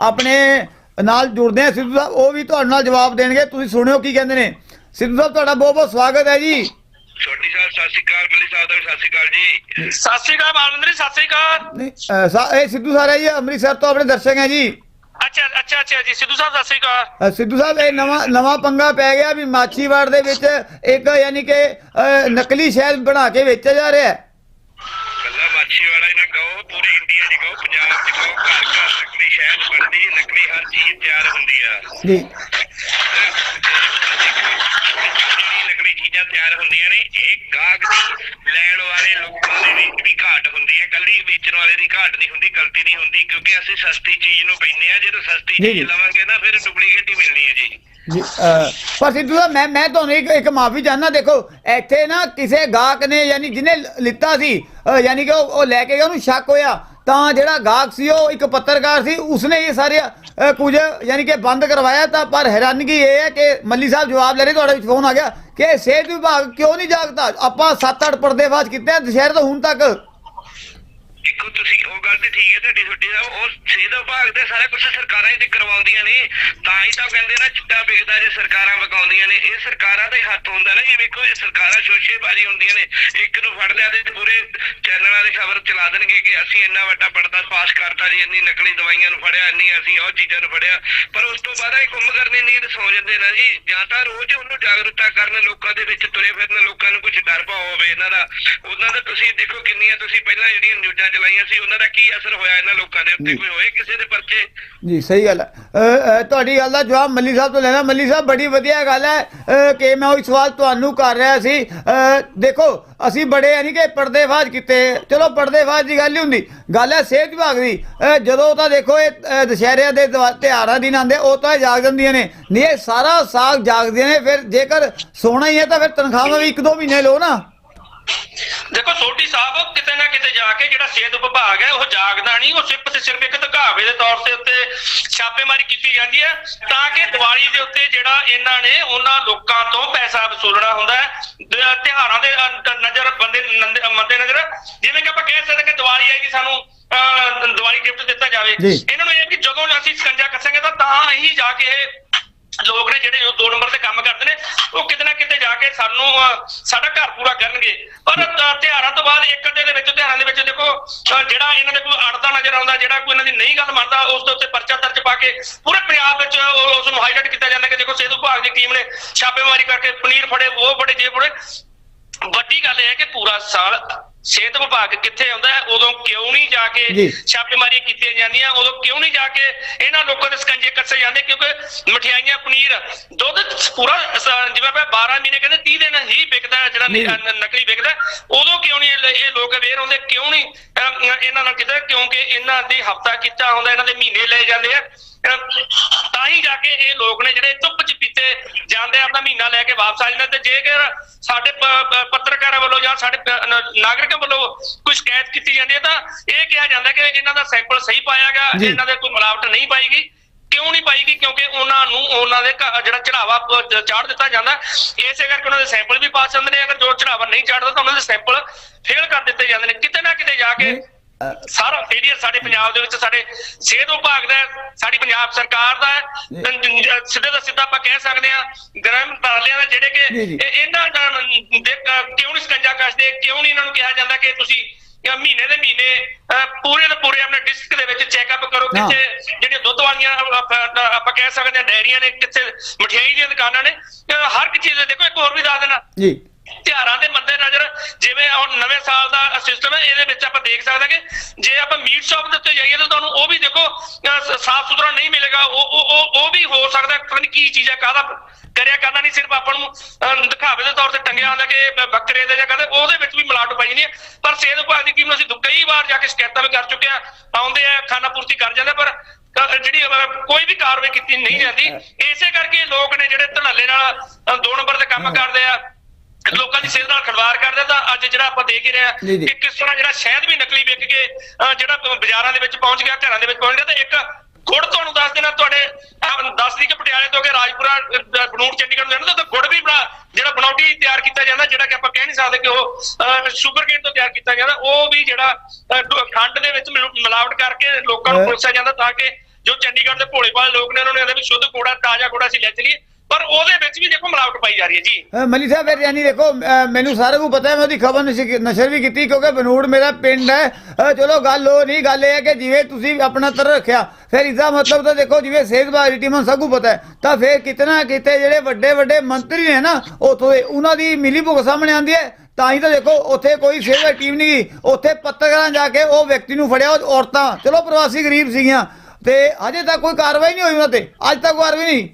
ਆਪਣੇ ਨਾਲ ਜੁੜਦੇ ਆ ਸਿੱਧੂ ਸਾਹਿਬ ਉਹ ਵੀ ਤੁਹਾਡੇ ਨਾਲ ਜਵਾਬ ਦੇਣਗੇ। ਤੁਸੀਂ ਸੁਣਿਓ ਕੀ ਕਹਿੰਦੇ ਨੇ। ਸਿੱਧੂ ਸਾਹਿਬ ਤੁਹਾਡਾ ਬਹੁਤ ਬਹੁਤ ਸਵਾਗਤ ਹੈ ਜੀ। ਛੋਟੀ ਸਾਹਿਬ ਸਤਿ ਸ਼੍ਰੀ ਅਕਾਲ ਮਲੀ ਸਾਹਿਬ ਦਾ ਸਤਿ ਸ਼੍ਰੀ ਅਕਾਲ ਜੀ। ਸਤਿ ਸ੍ਰੀ ਅਕਾਲ ਮਾਨੰਦਰੀ ਸਤਿ ਸ੍ਰੀ ਅਕਾਲ। ਨਹੀਂ, ਅ, ਸਾ- ਇਹ ਸਿੱਧੂ ਸਾਹਿਬ ਹੈ ਜੀ ਅੰਮ੍ਰਿਤਸਰ ਤੋਂ ਆਪਣੇ ਦਰਸ਼ਕ ਹੈ ਜੀ। ਅੱਛਾ ਅੱਛਾ ਅੱਛਾ ਜੀ ਸਿੱਧੂ ਸਾਹਿਬ ਸਤਿ ਸ੍ਰੀ ਅਕਾਲ। ਅ, ਸਿੱਧੂ ਸਾਹਿਬ ਇਹ ਨਵਾਂ ਨਵਾਂ ਪੰਗਾ ਪੈ ਗਿਆ ਵੀ ਮਾਛੀਵਾੜ ਦੇ ਵਿੱਚ ਇੱਕ ਯਾਨੀ ਕਿ ਅ, ਨਕਲੀ ਸ਼ਹਿਦ ਬਣਾ ਕੇ ਵੇਚਿਆ ਜਾ ਰਿਹਾ ਹੈ। ਕੱਲਾ ਮਾਛੀਵਾੜਾ ਹੀ ਨਾ ਕਹੋ ਪੂਰੇ ਇੰਡੀਆ 'ਚ ਕਹੋ ਪੰਜਾਬ 'ਚ ਕਹੋ ਘਰ ਘਰ ਨਕਲੀ ਸ਼ਹਿਦ ਬਣਦੀ ਨਕਲੀ ਹਰ ਚੀਜ਼ ਤਿਆਰ ਹੁੰਦੀ ਆ। ਜੀ। ਚੀਜ਼ਾਂ ਤਿਆਰ ਹੁੰਦੀਆਂ ਨੇ। ਇਹ ਗਾਹਕ ਦੀ ਲੈਣ ਵਾਲੇ ਲੋਕਾਂ ਦੇ ਵਿੱਚ ਵੀ ਘਾਟ ਹੁੰਦੀ ਹੈ। ਕੱਲੀ ਵੇਚਣ ਵਾਲੇ ਦੀ ਘਾਟ ਨਹੀਂ ਹੁੰਦੀ ਗਲਤੀ ਨਹੀਂ ਹੁੰਦੀ ਕਿਉਂਕਿ ਅਸੀਂ ਸਸਤੀ ਚੀਜ਼ ਨੂੰ ਪੈਂਦੇ ਆ ਜਦੋਂ ਸਸਤੀ। ਚੀਜ਼ ਲਵਾਂਗੇ ਨਾ ਫਿਰ ਡੁਪਲੀਕੇਟ ਹੀ ਮਿਲਣੀ ਹੈ ਜੀ। ਪਰ ਸਿੱਧੂ ਸਾਹਿਬ ਮੈਂ ਮੈਂ ਤੁਹਾਨੂੰ ਇੱਕ ਇੱਕ ਮਾਫੀ ਚਾਹਨਾ ਦੇਖੋ ਇੱਥੇ ਨਾ ਕਿਸੇ ਗਾਹਕ ਨੇ ਯਾਨੀ ਜਿਹਨੇ ਲਿੱਤਾ ਸੀ ਯਾਨੀ ਕਿ ਉਹ ਲੈ ਕੇ ਗਿਆ ਉਹਨੂੰ ਸ਼ੱਕ ਹੋਇਆ। ਤਾਂ ਜਿਹੜਾ ਗਾਹਕ ਸੀ, ਉਹ ਇੱਕ ਪੱਤਰਕਾਰ ਸੀ, ਉਸਨੇ ਇਹ ਸਾਰੇ ਕੁਝ ਯਾਨੀ ਕਿ ਬੰਦ ਕਰਵਾਇਆ ਤਾਂ ਪਰ ਹੈਰਾਨਗੀ ਇਹ ਹੈ ਕਿ ਮੱਲੀ ਸਾਹਿਬ ਜਵਾਬ ਲੈ ਰਹੇ, ਤੁਹਾਡੇ ਵਿੱਚ ਫੋਨ ਆ ਗਿਆ ਕਿ ਸਿਹਤ ਵਿਭਾਗ ਕਿਉਂ ਨਹੀਂ ਜਾਗਦਾ? ਆਪਾਂ 7-8 ਪਰਦੇਵਾਜ਼ ਕੀਤੇ ਆ, ਦੁਸ਼ਹਿਰੇ ਤੋਂ ਹੁਣ ਤੱਕ। ਦੇਖੋ ਤੁਸੀਂ, ਉਹ ਗੱਲ ਤੇ ਠੀਕ ਹੈ, ਤੁਹਾਡੀ ਛੁੱਟੀ ਦਾ, ਉਹ ਸਿਹਤ ਵਿਭਾਗ ਦੇ ਸਾਰਾ ਕੁਝ ਸਰਕਾਰਾਂ ਹੀ ਤੇ ਕਰਵਾਉਂਦੀਆਂ ਨੇ, ਤਾਂ ਹੀ ਤਾਂ ਕਹਿੰਦੇ ਨਾ ਚਿੱਟਾ ਵਿਕਦਾ ਜੇ ਸਰਕਾਰਾਂ ਵਕਾਉਂਦੀਆਂ ਨੇ, ਇਹ ਸਰਕਾਰਾਂ ਦਾ ਹੱਥ ਹੁੰਦਾ ਨਾ ਇਹ ਵੇਖੋ ਇਹ ਸਰਕਾਰਾਂ ਸ਼ੋਸ਼ੇਬਾਜ਼ੀ ਹੁੰਦੀਆਂ ਨੇ, ਇੱਕ ਨੂੰ ਫੜ ਲਿਆ ਤੇ ਪੂਰੇ ਚੈਨਲਾਂ ਦੇ ਖਬਰ ਚਲਾ ਦੇਣਗੇ ਕਿ ਅਸੀਂ ਇੰਨਾ ਵੱਡਾ ਪਰਦਾ ਪਾਸ ਕਰਤਾ ਜੀ ਇੰਨੀ ਨਕਲੀ ਦਵਾਈਆਂ ਨੂੰ ਫੜਿਆ ਇੰਨੀ ਅਸੀਂ ਉਹ ਚੀਜ਼ਾਂ ਨੂੰ ਫੜਿਆ। ਪਰ ਉਸ ਤੋਂ ਬਾਅਦ ਇਹ ਗੁੰਮ ਕਰਨੀ ਨੀਂਦ ਸੌ ਜਾਂਦੇ ਨਾ ਜੀ। ਜਾਂ ਤਾਂ ਰੋਜ਼ ਉਹਨੂੰ ਜਾਗਰੂਕਤਾ ਕਰਨ ਲੋਕਾਂ ਦੇ ਵਿੱਚ ਤੁਰੇ ਫਿਰਨ ਲੋਕਾਂ ਨੂੰ ਕੁਝ ਡਰ ਪਾ ਹੋਵੇ ਇਹਨਾਂ ਦਾ। ਉਹਨਾਂ ਦਾ ਤੁਸੀਂ ਦੇਖੋ ਕਿੰਨੀਆਂ ਤੁਸੀਂ ਪਹਿਲਾਂ ਜਿਹੜੀਆਂ ਨਿਊਜ਼ਾਂ ਚਲਾਈਆਂ ਸੀ ਉਹਨਾਂ ਦਾ ਕੀ ਅਸਰ ਹੋਇਆ ਇਹਨਾਂ ਲੋਕਾਂ ਦੇ ਉੱਤੇ। ਕੋਈ ਹੋਏ ਕਿਸੇ ਦੇ ਪਰਚੇ? ਜੀ ਸਹੀ ਗੱਲ ਹੈ। ਤੁਹਾਡੀ ਗੱਲ ਦਾ ਜਵਾਬ ਮੱਲੀ ਸਾਹਿਬ ਤੋਂ ਲੈਣਾ। ਮੱਲੀ ਸਾਹਿਬ ਬੜੀ ਵਧੀਆ ਗੱਲ ਹੈ। ਕਿ ਮੈਂ ਉਹ ਸਵਾਲ ਤੁਹਾਨੂੰ ਕਰ ਰਿਹਾ ਸੀ। ਦੇਖੋ ਅਸੀਂ ਬੜੇ ਯਾਨੀ ਕਿ ਪਰਦੇਫਾਜ਼ ਕੀਤੇ। ਚਲੋ ਪਰਦੇਫਾਜ਼ ਦੀ ਗੱਲ ਨਹੀਂ ਹੁੰਦੀ। ਗੱਲ ਹੈ ਸਿਹਤ ਵਿਭਾਗ ਦੀ। ਜਦੋਂ ਤਾਂ ਦੇਖੋ ਇਹ ਅ, ਦੁਸ਼ਹਿਰਿਆਂ ਦੇ ਦਿਵਾ- ਤਿਉਹਾਰਾਂ ਦਿਨ ਆਉਂਦੇ ਉਹ ਤਾਂ ਜਾਗ ਜਾਂਦੀਆਂ ਨੇ। ਨਹੀਂ ਇਹ ਸਾਰਾ ਸਾਗ ਜਾਗਦੀਆਂ ਨੇ ਫਿਰ ਜੇਕਰ ਸੋਣਾ ਹੀ ਹੈ ਤਾਂ ਫਿਰ ਤਨਖਾਹਾਂ ਵੀ ਇੱਕ ਦੋ ਮਹੀਨੇ ਲਓ ਨਾ। ਦੇਖੋ ਸੋਢੀ ਸਾਹਿਬ ਕਿਤੇ ਨਾ ਕਿਤੇ ਜਾ ਕੇ ਜਿਹੜਾ ਸਿਹਤ ਵਿਭਾਗ ਹੈ ਉਹ ਜਾਗਦਾ ਨਹੀਂ ਉਹ ਸਿਰਫ ਤੇ ਸਿਰਫ ਇੱਕ ਦਿਖਾਵੇ ਦੇ ਤੌਰ ਤੇ ਉੱਤੇ ਛਾਪੇਮਾਰੀ ਕੀਤੀ ਜਾਂਦੀ ਹੈ ਤਾਂ ਕਿ ਦੀਵਾਲੀ ਦੇ ਉੱਤੇ ਜਿਹੜਾ ਇਹਨਾਂ ਨੇ ਉਹਨਾਂ ਲੋਕਾਂ ਤੋਂ ਪੈਸਾ ਵਸੂਲਣਾ ਹੁੰਦਾ ਹੈ ਤਿਉਹਾਰਾਂ ਦੇ ਨਜ਼ਰ ਬੰਦੇ ਮੱਦੇ ਨਜ਼ਰ ਜਿਵੇਂ ਕਿ ਆਪਾਂ ਕਹਿ ਸਕਦੇ ਕਿ ਦੀਵਾਲੀ ਆਏਗੀ ਸਾਨੂੰ ਅ, ਦੀਵਾਲੀ ਗਿਫਟ ਦਿੱਤਾ ਜਾਵੇ ਜੀ। ਇਹਨਾਂ ਨੂੰ ਇਹ ਕਿ ਜਦੋਂ ਅਸੀਂ ਸਕੰਜਾ ਕੱਸਾਂਗੇ ਤਾਂ ਤਾਂ ਹੀ ਜਾ ਕੇ ਇਹ ਲੋਕ ਨੇ ਜਿਹੜੇ ਦੋ ਨੰਬਰ ਤੇ ਕੰਮ ਕਰਦੇ ਨੇ ਉਹ ਕਿਤੇ ਨਾ ਕਿਤੇ ਜਾ ਕੇ ਸਾਨੂੰ ਸਾਡਾ ਘਰ ਪੂਰਾ ਕਰਨਗੇ। ਪਰ ਅਹ, ਤੋਂ ਬਾਅਦ ਇੱਕ ਅੱਧੇ ਦੇ ਵਿੱਚ ਤਿਉਹਾਰਾਂ ਦੇ ਵਿੱਚ ਦੇਖੋ ਜਿਹੜਾ ਇਹਨਾਂ ਦੇ ਕੋਈ ਅੜਦਾ ਨਜ਼ਰ ਆਉਂਦਾ ਜਿਹੜਾ ਕੋਈ ਇਹਨਾਂ ਦੀ ਨਹੀਂ ਗੱਲ ਮੰਨਦਾ ਉਸ ਦੇ ਉੱਤੇ ਪਰਚਾ ਦਰਜ ਪਾ ਕੇ ਪੂਰੇ ਪੰਜਾਬ ਵਿੱਚ ਉਹ- ਉਸ ਨੂੰ ਹਾਈਲਾਈਟ ਕੀਤਾ ਜਾਂਦਾ ਕਿ ਦੇਖੋ ਸਿਹਤ ਵਿਭਾਗ ਦੀ ਟੀਮ ਨੇ ਛਾਪੇਮਾਰੀ ਕਰਕੇ ਪਨੀਰ ਫੜੇ ਉਹ ਫੜੇ ਜੇ ਫੜੇ। ਵੱਡੀ ਗੱਲ ਇਹ ਹੈ ਕਿ ਪੂਰਾ ਸਾਲ ਸਿਹਤ ਵਿਭਾਗ ਕਿੱਥੇ ਆਉਂਦਾ ਹੈ ਉਦੋਂ ਕਿਉਂ ਨਹੀਂ ਜਾ। ਕੇ ਛਾਪੇਮਾਰੀ ਕੀਤੀਆਂ ਜਾਂਦੀਆਂ ਉਦੋਂ ਕਿਉਂ ਨਹੀਂ ਜਾ ਕੇ ਇਹਨਾਂ ਲੋਕਾਂ ਦੇ ਸਕੰਜੇ ਕੱਸੇ ਜਾਂਦੇ? ਕਿਉਂਕਿ ਮਠਿਆਈਆਂ ਪਨੀਰ ਦੁੱਧ ਪੂਰਾ ਜਿਵੇਂ ਆਪਾਂ 12 ਮਹੀਨੇ ਕਹਿੰਦੇ 30 ਦਿਨ ਹੀ ਵਿਕਦਾ ਜਿਹੜਾ ਨਕਲੀ ਵਿਕਦਾ ਉਦੋਂ ਕਿਉਂ ਨਹੀਂ ਇਹ ਲੋਕ ਅਵੇਅਰ ਹੁੰਦੇ? ਕਿਉਂ ਨਹੀਂ? ਇਹਨਾਂ ਨਾਲ ਕਿਤੇ ਕਿਉਂਕਿ ਇਹਨਾਂ ਦੀ ਹਫਤਾ ਕੀਤਾ ਹੁੰਦਾ ਇਹਨਾਂ ਦੇ ਮਹੀਨੇ ਲਏ ਜਾਂਦੇ ਆ। ਤਾਂ ਹੀ ਜਾ ਕੇ ਇਹ ਲੋਕ ਨੇ ਜਿਹੜੇ ਪੀਤੇ ਜਾਂਦੇ ਆਪਣਾ ਮਹੀਨਾ ਲੈ ਕੇ ਵਾਪਸ ਆ ਜਾਂਦੇ ਤੇ ਜੇਕਰ ਸਾਡੇ ਪੱਤਰਕਾਰਾਂ ਵੱਲੋਂ ਜਾਂ ਸਾਡੇ ਨਾਗਰਿਕਾਂ ਵੱਲੋਂ ਕੋਈ ਸ਼ਿਕਾਇਤ ਕੀਤੀ ਜਾਂਦੀ ਹੈ ਤਾਂ ਇਹ ਕਿਹਾ ਜਾਂਦਾ ਕਿ ਇਹਨਾਂ ਦਾ ਸੈਂਪਲ ਸਹੀ ਪਾਇਆ ਗਿਆ। ਇਹਨਾਂ ਦੇ ਕੋਈ ਮਿਲਾਵਟ ਨਹੀਂ ਪਾਈਗੀ। ਕਿਉਂ ਨਹੀਂ ਪਾਈਗੀ? ਕਿਉਂਕਿ ਉਹਨਾਂ ਨੂੰ ਉਹਨਾਂ ਦੇ ਜਿਹੜਾ ਚੜਾਵਾ ਚਾੜ ਦਿੱਤਾ ਜਾਂਦਾ। ਇਸੇ ਕਰਕੇ ਉਹਨਾਂ ਦੇ ਸੈਂਪਲ ਵੀ ਪਾਸ ਹੁੰਦੇ ਨੇ। ਅਗਰ ਜੋ ਚੜਾਵਾ ਨਹੀਂ ਚੜਦਾ ਤਾਂ ਉਹਨਾਂ ਦੇ ਸੈਂਪਲ ਫੇਲ ਕਰ ਦਿੱਤੇ ਜਾਂਦੇ ਨੇ। ਕਿਤੇ ਨਾ ਕਿਤੇ ਜਾ ਕੇ ਸਾਰਾ ਫੇਲੀਅਰ ਸਾਡੇ ਪੰਜਾਬ ਦੇ ਵਿੱਚ ਸਾਡੇ ਸਿਹਤ ਵਿਭਾਗ ਦਾ ਹੈ, ਸਾਡੀ ਪੰਜਾਬ ਸਰਕਾਰ ਦਾ ਹੈ। ਸਿੱਧੇ ਦਾ ਸਿੱਧਾ ਆਪਾਂ ਕਹਿ ਸਕਦੇ ਹਾਂ ਗ੍ਰਹਿ ਮੰਤਰਾਲਿਆਂ ਦਾ ਜਿਹੜੇ ਕਿ ਜੀ, ਜੀ। ਇਹ- ਇਹਨਾਂ ਦਾ ਦੇ- ਅਹ ਕਿਉਂ ਨਹੀਂ ਸਕੰਜਾ ਕੱਸਦੇ ਕਿਉਂ ਨਹੀਂ ਇਹਨਾਂ ਨੂੰ ਕਿਹਾ ਜਾਂਦਾ ਕਿ ਤੁਸੀਂ ਜਾਂ ਮਹੀਨੇ ਦੇ ਮਹੀਨੇ ਅਹ ਪੂਰੇ ਦੇ ਪੂਰੇ ਆਪਣੇ ਡਿਸਟ੍ਰਿਕਟ ਦੇ ਵਿੱਚ ਚੈੱਕਅਪ ਕਰੋ ਹਾਂ। ਕਿੱਥੇ ਜਿਹੜੀਆਂ ਦੁੱਧ ਵਾਲੀਆਂ ਅਹ, ਅਹ, ਆਪਾਂ ਕਹਿ ਸਕਦੇ ਹਾਂ ਡੈਰੀਆਂ ਨੇ ਕਿੱਥੇ ਮਠਿਆਈ ਦੀਆਂ ਦੁਕਾਨਾਂ ਨੇ। ਅਹ ਹਰ ਇੱਕ ਚੀਜ਼ ਦੇ ਦੇਖੋ ਇੱਕ ਹੋਰ ਵੀ ਦੱਸ ਦੇਣਾ। ਜੀ। ਤਿਉਹਾਰਾਂ ਦੇ ਮੱਦੇ ਨਜ਼ਰ ਜਿਵੇਂ ਹੁਣ ਨਵੇਂ ਸਾਲ ਦਾ ਸਿਸਟਮ ਹੈ ਇਹਦੇ ਵਿੱਚ ਆਪਾਂ ਦੇਖ ਸਕਦੇ ਹਾਂ ਕਿ ਜੇ ਆਪਾਂ ਮੀਟ ਸ਼ਾਪ ਦੇ ਉੱਤੇ ਜਾਈਏ ਤਾਂ ਤੁਹਾਨੂੰ ਉਹ ਵੀ ਦੇਖੋ ਸਾਫ਼ ਸੁਥਰਾ ਨਹੀਂ ਮਿਲੇਗਾ ਉਹ ਉਹ ਉਹ- ਵੀ ਹੋ ਸਕਦਾ ਪਤਾ ਨਹੀਂ ਕੀ ਚੀਜ਼ ਹੈ ਕਾਹਦਾ ਕਰਿਆ ਕਰਨਾ ਨਹੀਂ ਸਿਰਫ ਆਪਾਂ ਨੂੰ ਦਿਖਾਵੇ ਦੇ ਤੌਰ ਤੇ ਟੰਗਿਆ ਹੁੰਦਾ ਕਿ ਬੱਕਰੇ ਦੇ ਜਾਂ ਕਹਿੰਦੇ ਉਹਦੇ ਵਿੱਚ ਵੀ ਮਿਲਾਵਟ ਪਾਈ ਜਾਂਦੀ ਹੈ। ਪਰ ਸਿਹਤ ਵਿਭਾਗ ਦੀ ਟੀਮ ਨੂੰ ਅਸੀਂ ਕਈ ਵਾਰ ਜਾ ਕੇ ਸ਼ਿਕਾਇਤਾਂ ਵੀ ਕਰ ਚੁੱਕੇ ਆ ਆਉਂਦੇ ਆ ਖਾਣਾ ਪੂਰਤੀ ਕਰ ਜਾਂਦੇ ਪਰ ਜਿਹੜੀ ਕੋਈ ਵੀ ਕਾਰਵਾਈ ਕੀਤੀ ਨਹੀਂ ਜਾਂਦੀ। ਇਸੇ ਕਰਕੇ ਲੋਕ ਨੇ ਜਿਹੜੇ ਧੜੱਲੇ ਨਾਲ ਦੋ ਨੰਬਰ ਦੇ ਕੰਮ ਕਰਦੇ ਆ ਲੋਕਾਂ ਦੀ ਸਿਹਤ ਨਾਲ ਖਿਲਵਾੜ ਕਰਦੇ ਤਾਂ ਅੱਜ ਜਿਹੜਾ ਆਪਾਂ ਦੇਖ ਹੀ ਰਹੇ ਜੀ। ਕਿ ਕਿਸ ਤਰ੍ਹਾਂ ਜਿਹੜਾ ਸ਼ਹਿਦ ਵੀ ਨਕਲੀ ਵਿਕ ਕੇ ਜਿਹੜਾ ਬਾਜ਼ਾਰਾਂ ਦੇ ਵਿੱਚ ਪਹੁੰਚ ਗਿਆ ਘਰਾਂ ਦੇ ਵਿੱਚ ਪਹੁੰਚ ਗਿਆ ਤੇ ਇੱਕ ਗੁੜ ਤੁਹਾਨੂੰ ਦੱਸ ਦੇਣਾ ਤੁਹਾਡੇ ਅਹ, ਦੱਸ ਦੀ ਕਿ ਪਟਿਆਲੇ ਤੋਂ ਕਿ ਰਾਜਪੁਰਾ ਬਨੂੜ ਚੰਡੀਗੜ੍ਹ ਨੂੰ ਜਾਣਾ ਤਾਂ ਗੁੜ ਵੀ ਬਣਾ ਜਿਹੜਾ ਬਣਾਉਟੀ ਤਿਆਰ ਕੀਤਾ ਜਾਂਦਾ ਜਿਹੜਾ ਕਿ ਆਪਾਂ ਕਹਿ ਨਹੀਂ ਸਕਦੇ ਕਿ ਉਹ ਸ਼ੂਗਰ ਕੇਨ ਤੋਂ ਤਿਆਰ ਕੀਤਾ ਜਾਂਦਾ ਉਹ ਵੀ ਜਿਹੜਾ ਖੰਡ ਦੇ ਵਿੱਚ ਮਿਲ- ਮਿਲਾਵਟ ਕਰਕੇ ਲੋਕਾਂ ਨੂੰ ਪਰੋਸਿਆ ਜਾਂਦਾ ਤਾਂ ਕਿ ਜੋ ਚੰਡੀਗੜ੍ਹ ਦੇ ਭੋਲੇ ਭਾਲੇ ਲੋਕ ਨੇ ਉਹਨਾਂ ਨੇ ਕਹਿੰਦੇ ਵੀ ਸ਼ੁੱਧ ਕੂੜਾ ਤਾਜ਼ਾ ਕੂੜਾ ਅਸੀਂ ਲੈ ਚਲੀਏ ਪਰ ਉਹਦੇ ਵਿੱਚ ਵੀ ਦੇਖੋ ਮਿਲਾਵਟ ਪਾਈ ਜਾ ਰਹੀ ਹੈ ਜੀ। ਮਲੀ ਸਾਹਿਬ, ਫਿਰ ਯਾਨੀ ਦੇਖੋ ਮੈਨੂੰ ਸਾਰਾ ਕੁਝ ਪਤਾ ਹੈ, ਮੈਂ ਉਹਦੀ ਖਬਰ ਨਸ਼ਰ ਵੀ ਕੀਤੀ, ਕਿਉਂਕਿ ਬਨੂੜ ਮੇਰਾ ਪਿੰਡ ਹੈ। ਚਲੋ ਗੱਲ ਉਹ ਨਹੀਂ, ਗੱਲ ਇਹ ਹੈ ਕਿ ਜਿਵੇਂ ਤੁਸੀਂ ਆਪਣਾ ਤਰ ਰੱਖਿਆ, ਫਿਰ ਇਸਦਾ ਮਤਲਬ ਤਾਂ ਦੇਖੋ, ਜਿਵੇਂ ਸਿਹਤ ਵਿਭਾਗ ਟੀਮਾਂ ਸਭ ਨੂੰ ਪਤਾ ਹੈ, ਤਾਂ ਫਿਰ ਕਿਤਨਾ ਕਿਤੇ ਜਿਹੜੇ ਵੱਡੇ ਵੱਡੇ ਮੰਤਰੀ ਨੇ ਨਾ, ਉਥੋਂ ਦੇ ਉਹਨਾਂ ਦੀ ਮਿਲੀ ਭੁਗ ਸਾਹਮਣੇ ਆਉਂਦੀ ਹੈ, ਤਾਂ ਹੀ ਤਾਂ ਦੇਖੋ, ਉੱਥੇ ਕੋਈ ਸਿਹਤ ਟੀਮ ਨਹੀਂ ਗਈ। ਉੱਥੇ ਪੱਤਰਕਾਰਾਂ ਜਾ ਕੇ ਉਹ ਵਿਅਕਤੀ ਨੂੰ ਫੜਿਆ, ਉਹ ਔਰਤਾਂ, ਚਲੋ ਪ੍ਰਵਾਸੀ ਗਰੀਬ ਸੀਗੀਆਂ, ਤੇ ਅਜੇ ਤੱਕ ਕੋਈ ਕਾਰਵਾਈ ਨਹੀਂ ਹੋਈ ਉਹਨਾਂ ਤੇ, ਅੱਜ ਤੱਕ ਕਾਰਵਾਈ ਨਹੀਂ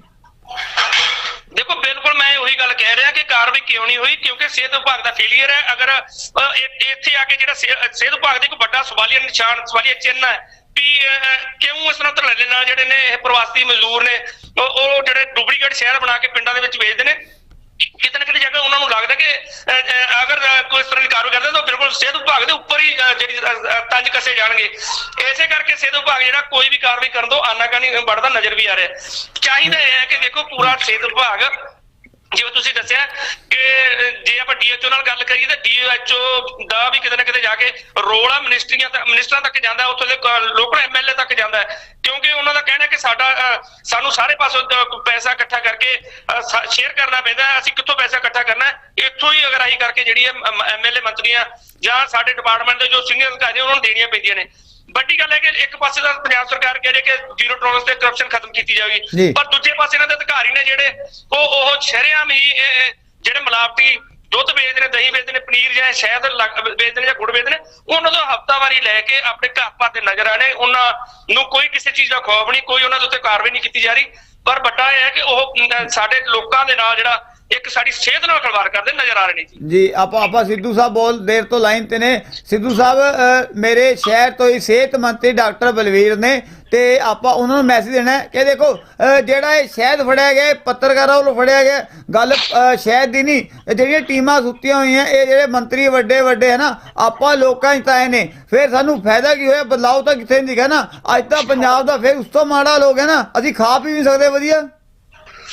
ਦੇਖੋ, ਬਿਲਕੁਲ ਮੈਂ ਉਹੀ ਗੱਲ ਕਹਿ ਰਿਹਾ ਕਿ ਕਾਰਵਾਈ ਕਿਉਂ ਨਹੀਂ ਹੋਈ? ਕਿਉਂਕਿ ਸਿਹਤ ਵਿਭਾਗ ਦਾ ਫੇਲਿਅਰ ਹੈ। ਅਗਰ ਇੱਥੇ ਆ ਕੇ ਜਿਹੜਾ ਸਿਹਤ ਵਿਭਾਗ ਦਾ ਇੱਕ ਵੱਡਾ ਸਵਾਲੀਆ ਨਿਸ਼ਾਨ ਸਵਾਲੀਆ ਚਿੰਨ੍ਹ ਹੈ ਵੀ ਕਿਉਂ ਇਸ ਤਰ੍ਹਾਂ ਧੜੱਲੇ ਨਾਲ ਜਿਹੜੇ ਨੇ ਇਹ ਪ੍ਰਵਾਸੀ ਮਜ਼ਦੂਰ ਨੇ, ਉਹ ਜਿਹੜੇ ਡੁਪਲੀਕੇਟ ਸ਼ਹਿਰ ਬਣਾ ਕੇ ਪਿੰਡਾਂ ਦੇ ਵਿੱਚ ਵੇਚਦੇ ਨੇ ਕਿਤੇ ਨਾ ਕਿਤੇ ਜਗ੍ਹਾ ਉਹਨਾਂ ਨੂੰ ਲੱਗਦਾ ਕਿ ਅਗਰ ਕੋਈ ਇਸ ਤਰ੍ਹਾਂ ਦੀ ਕਾਰਵਾਈ ਕਰਦਾ ਤਾਂ ਬਿਲਕੁਲ ਸਿਹਤ ਵਿਭਾਗ ਦੇ ਉੱਪਰ ਹੀ ਜਿਹੜੀ ਤੰਜ ਕੱਸੇ ਜਾਣਗੇ। ਇਸੇ ਕਰਕੇ ਸਿਹਤ ਵਿਭਾਗ ਜਿਹੜਾ ਕੋਈ ਵੀ ਕਾਰਵਾਈ ਕਰਨ ਤੋਂ ਆਨਾਕਾਨੀ ਵੱਧਦਾ ਨਜ਼ਰ ਵੀ ਆ ਰਿਹਾ। ਚਾਹੀਦਾ ਇਹ ਹੈ ਕਿ ਦੇਖੋ ਪੂਰਾ ਸਿਹਤ ਵਿਭਾਗ ਜਿਵੇਂ ਤੁਸੀਂ ਦੱਸਿਆ ਕਿ ਜੇ ਆਪਾਂ ਡੀਐਚਓ ਨਾਲ ਗੱਲ ਕਰੀਏ ਤਾਂ ਡੀਐਚਓ ਦਾ ਵੀ ਕਿਤੇ ਨਾ ਕਿਤੇ ਜਾ ਕੇ ਰੋਲ ਆ ਮਿਨਿਸਟਰੀਆਂ ਤੱਕ ਮਿਨਿਸਟਰਾਂ ਤੱਕ ਜਾਂਦਾ, ਉੱਥੋਂ ਦੇ ਲੋਕਲ ਐਮਐਲਏ ਤੱਕ ਜਾਂਦਾ ਕਿਉਂਕਿ ਉਹਨਾਂ ਦਾ ਕਹਿਣਾ ਕਿ ਸਾਡਾ ਸਾਨੂੰ ਸਾਰੇ ਪਾਸੋਂ ਪੈਸਾ ਇਕੱਠਾ ਕਰਕੇ ਸ਼ੇਅਰ ਕਰਨਾ ਪੈਂਦਾ ਅਸੀਂ ਕਿੱਥੋਂ ਪੈਸਾ ਇਕੱਠਾ ਕਰਨਾ ਇੱਥੋਂ ਹੀ ਅਗਰ ਅਸੀਂ ਕਰਕੇ ਜਿਹੜੀ ਐਮਐਲਏ ਮੰਤਰੀਆਂ ਜਾਂ ਸਾਡੇ ਡਿਪਾਰਟਮੈਂਟ ਦੇ ਜੋ ਸੀਨੀਅਰ ਅਧਿਕਾਰੀ ਉਹਨਾਂ ਨੂੰ ਦੇਣੀਆਂ ਪੈਂਦੀਆਂ ਨੇ। ਵੱਡੀ ਗੱਲ ਹੈ ਕਿ ਇੱਕ ਪਾਸੇ ਤਾਂ ਪੰਜਾਬ ਸਰਕਾਰ ਕਹਿ ਰਹੀ ਹੈ ਕਿ ਜ਼ੀਰੋ ਟੋਲਰੈਂਸ ਤੇ ਕਰਪਸ਼ਨ ਖਤਮ ਕੀਤੀ। ਜਾਵੇਗੀ। ਪਰ ਦੂਜੇ ਪਾਸੇ ਇਹਨਾਂ ਦੇ ਅਧਿਕਾਰੀ ਨੇ ਜਿਹੜੇ ਉਹ ਉਹ ਸ਼ਹਿਰਿਆਮ ਹੀ ਜਿਹੜੇ ਮਿਲਾਵਟੀ ਦੁੱਧ ਵੇਚਦੇ ਨੇ ਦਹੀਂ ਵੇਚਦੇ ਨੇ ਪਨੀਰ ਜਾਂ ਸ਼ਹਿਦ ਵੇਚਦੇ ਨੇ ਜਾਂ ਗੁੜ ਵੇਚਦੇ ਨੇ ਉਹਨਾਂ ਤੋਂ ਹਫਤਾਵਾਰੀ ਲੈ ਕੇ ਆਪਣੇ ਘਰ ਪਾ ਤੇ ਨਜ਼ਰ ਆਣੇ ਉਹਨਾਂ ਨੂੰ ਕੋਈ ਕਿਸੇ ਚੀਜ਼ ਦਾ ਖੌਫ ਨਹੀਂ ਕੋਈ ਉਹਨਾਂ ਦੇ ਉੱਤੇ ਕਾਰਵਾਈ ਨਹੀਂ ਕੀਤੀ ਜਾ ਰਹੀ। ਪਰ ਵੱਡਾ ਇਹ ਹੈ ਕਿ ਉਹ ਸਾਡੇ ਲੋਕਾਂ ਦੇ ਨਾਲ ਜਿਹੜਾ ਇੱਕ ਸਾਡੀ ਸਿਹਤ ਨਾਲ ਖਿਲਵਾੜ ਕਰਦੇ ਨਜ਼ਰ ਆ ਰਹੇ ਨੇ ਜੀ। ਜੀ, ਆਪਾਂ ਆਪਾਂ ਸਿੱਧੂ ਸਾਹਿਬ ਬੋਲ ਦੇਰ ਤੋਂ ਲਾਈਨ ਤੇ ਨੇ। ਸਿੱਧੂ ਸਾਹਿਬ ਮੇਰੇ ਸ਼ਹਿਰ ਤੋਂ ਹੀ ਸਿਹਤ ਮੰਤਰੀ ਡਾਕਟਰ ਬਲਵੀਰ ਨੇ ਤੇ ਆਪਾਂ ਉਹਨਾਂ ਨੂੰ ਮੈਸੇਜ ਦੇਣਾ ਕਿ ਦੇਖੋ ਜਿਹੜਾ ਇਹ ਸ਼ਹਿਦ ਫੜਿਆ ਗਿਆ ਪੱਤਰਕਾਰਾਂ ਵੱਲੋਂ ਫੜਿਆ ਗਿਆ, ਗੱਲ ਸ਼ਹਿਦ ਦੀ ਨਹੀਂ। ਜਿਹੜੀਆਂ ਟੀਮਾਂ ਸੁੱਤੀਆਂ ਹੋਈਆਂ, ਇਹ ਜਿਹੜੇ ਮੰਤਰੀ ਵੱਡੇ ਵੱਡੇ ਹੈ ਨਾ, ਆਪਾਂ ਲੋਕਾਂ 'ਚ ਤਾਂ ਆਏ ਨੇ। ਫਿਰ ਸਾਨੂੰ ਫਾਇਦਾ ਕੀ ਹੋਇਆ? ਬਦਲਾਅ ਤਾਂ ਕਿੱਥੇ ਨਹੀਂ ਦਿਖਿਆ ਨਾ। ਅੱਜ ਤਾਂ ਪੰਜਾਬ ਦਾ ਫਿਰ ਉਸ ਤੋਂ ਮਾੜਾ ਲੋਕ ਹੈ ਨਾ, ਅਸੀਂ ਖਾ ਪੀ ਨਹੀਂ ਸਕਦੇ ਵਧੀਆ।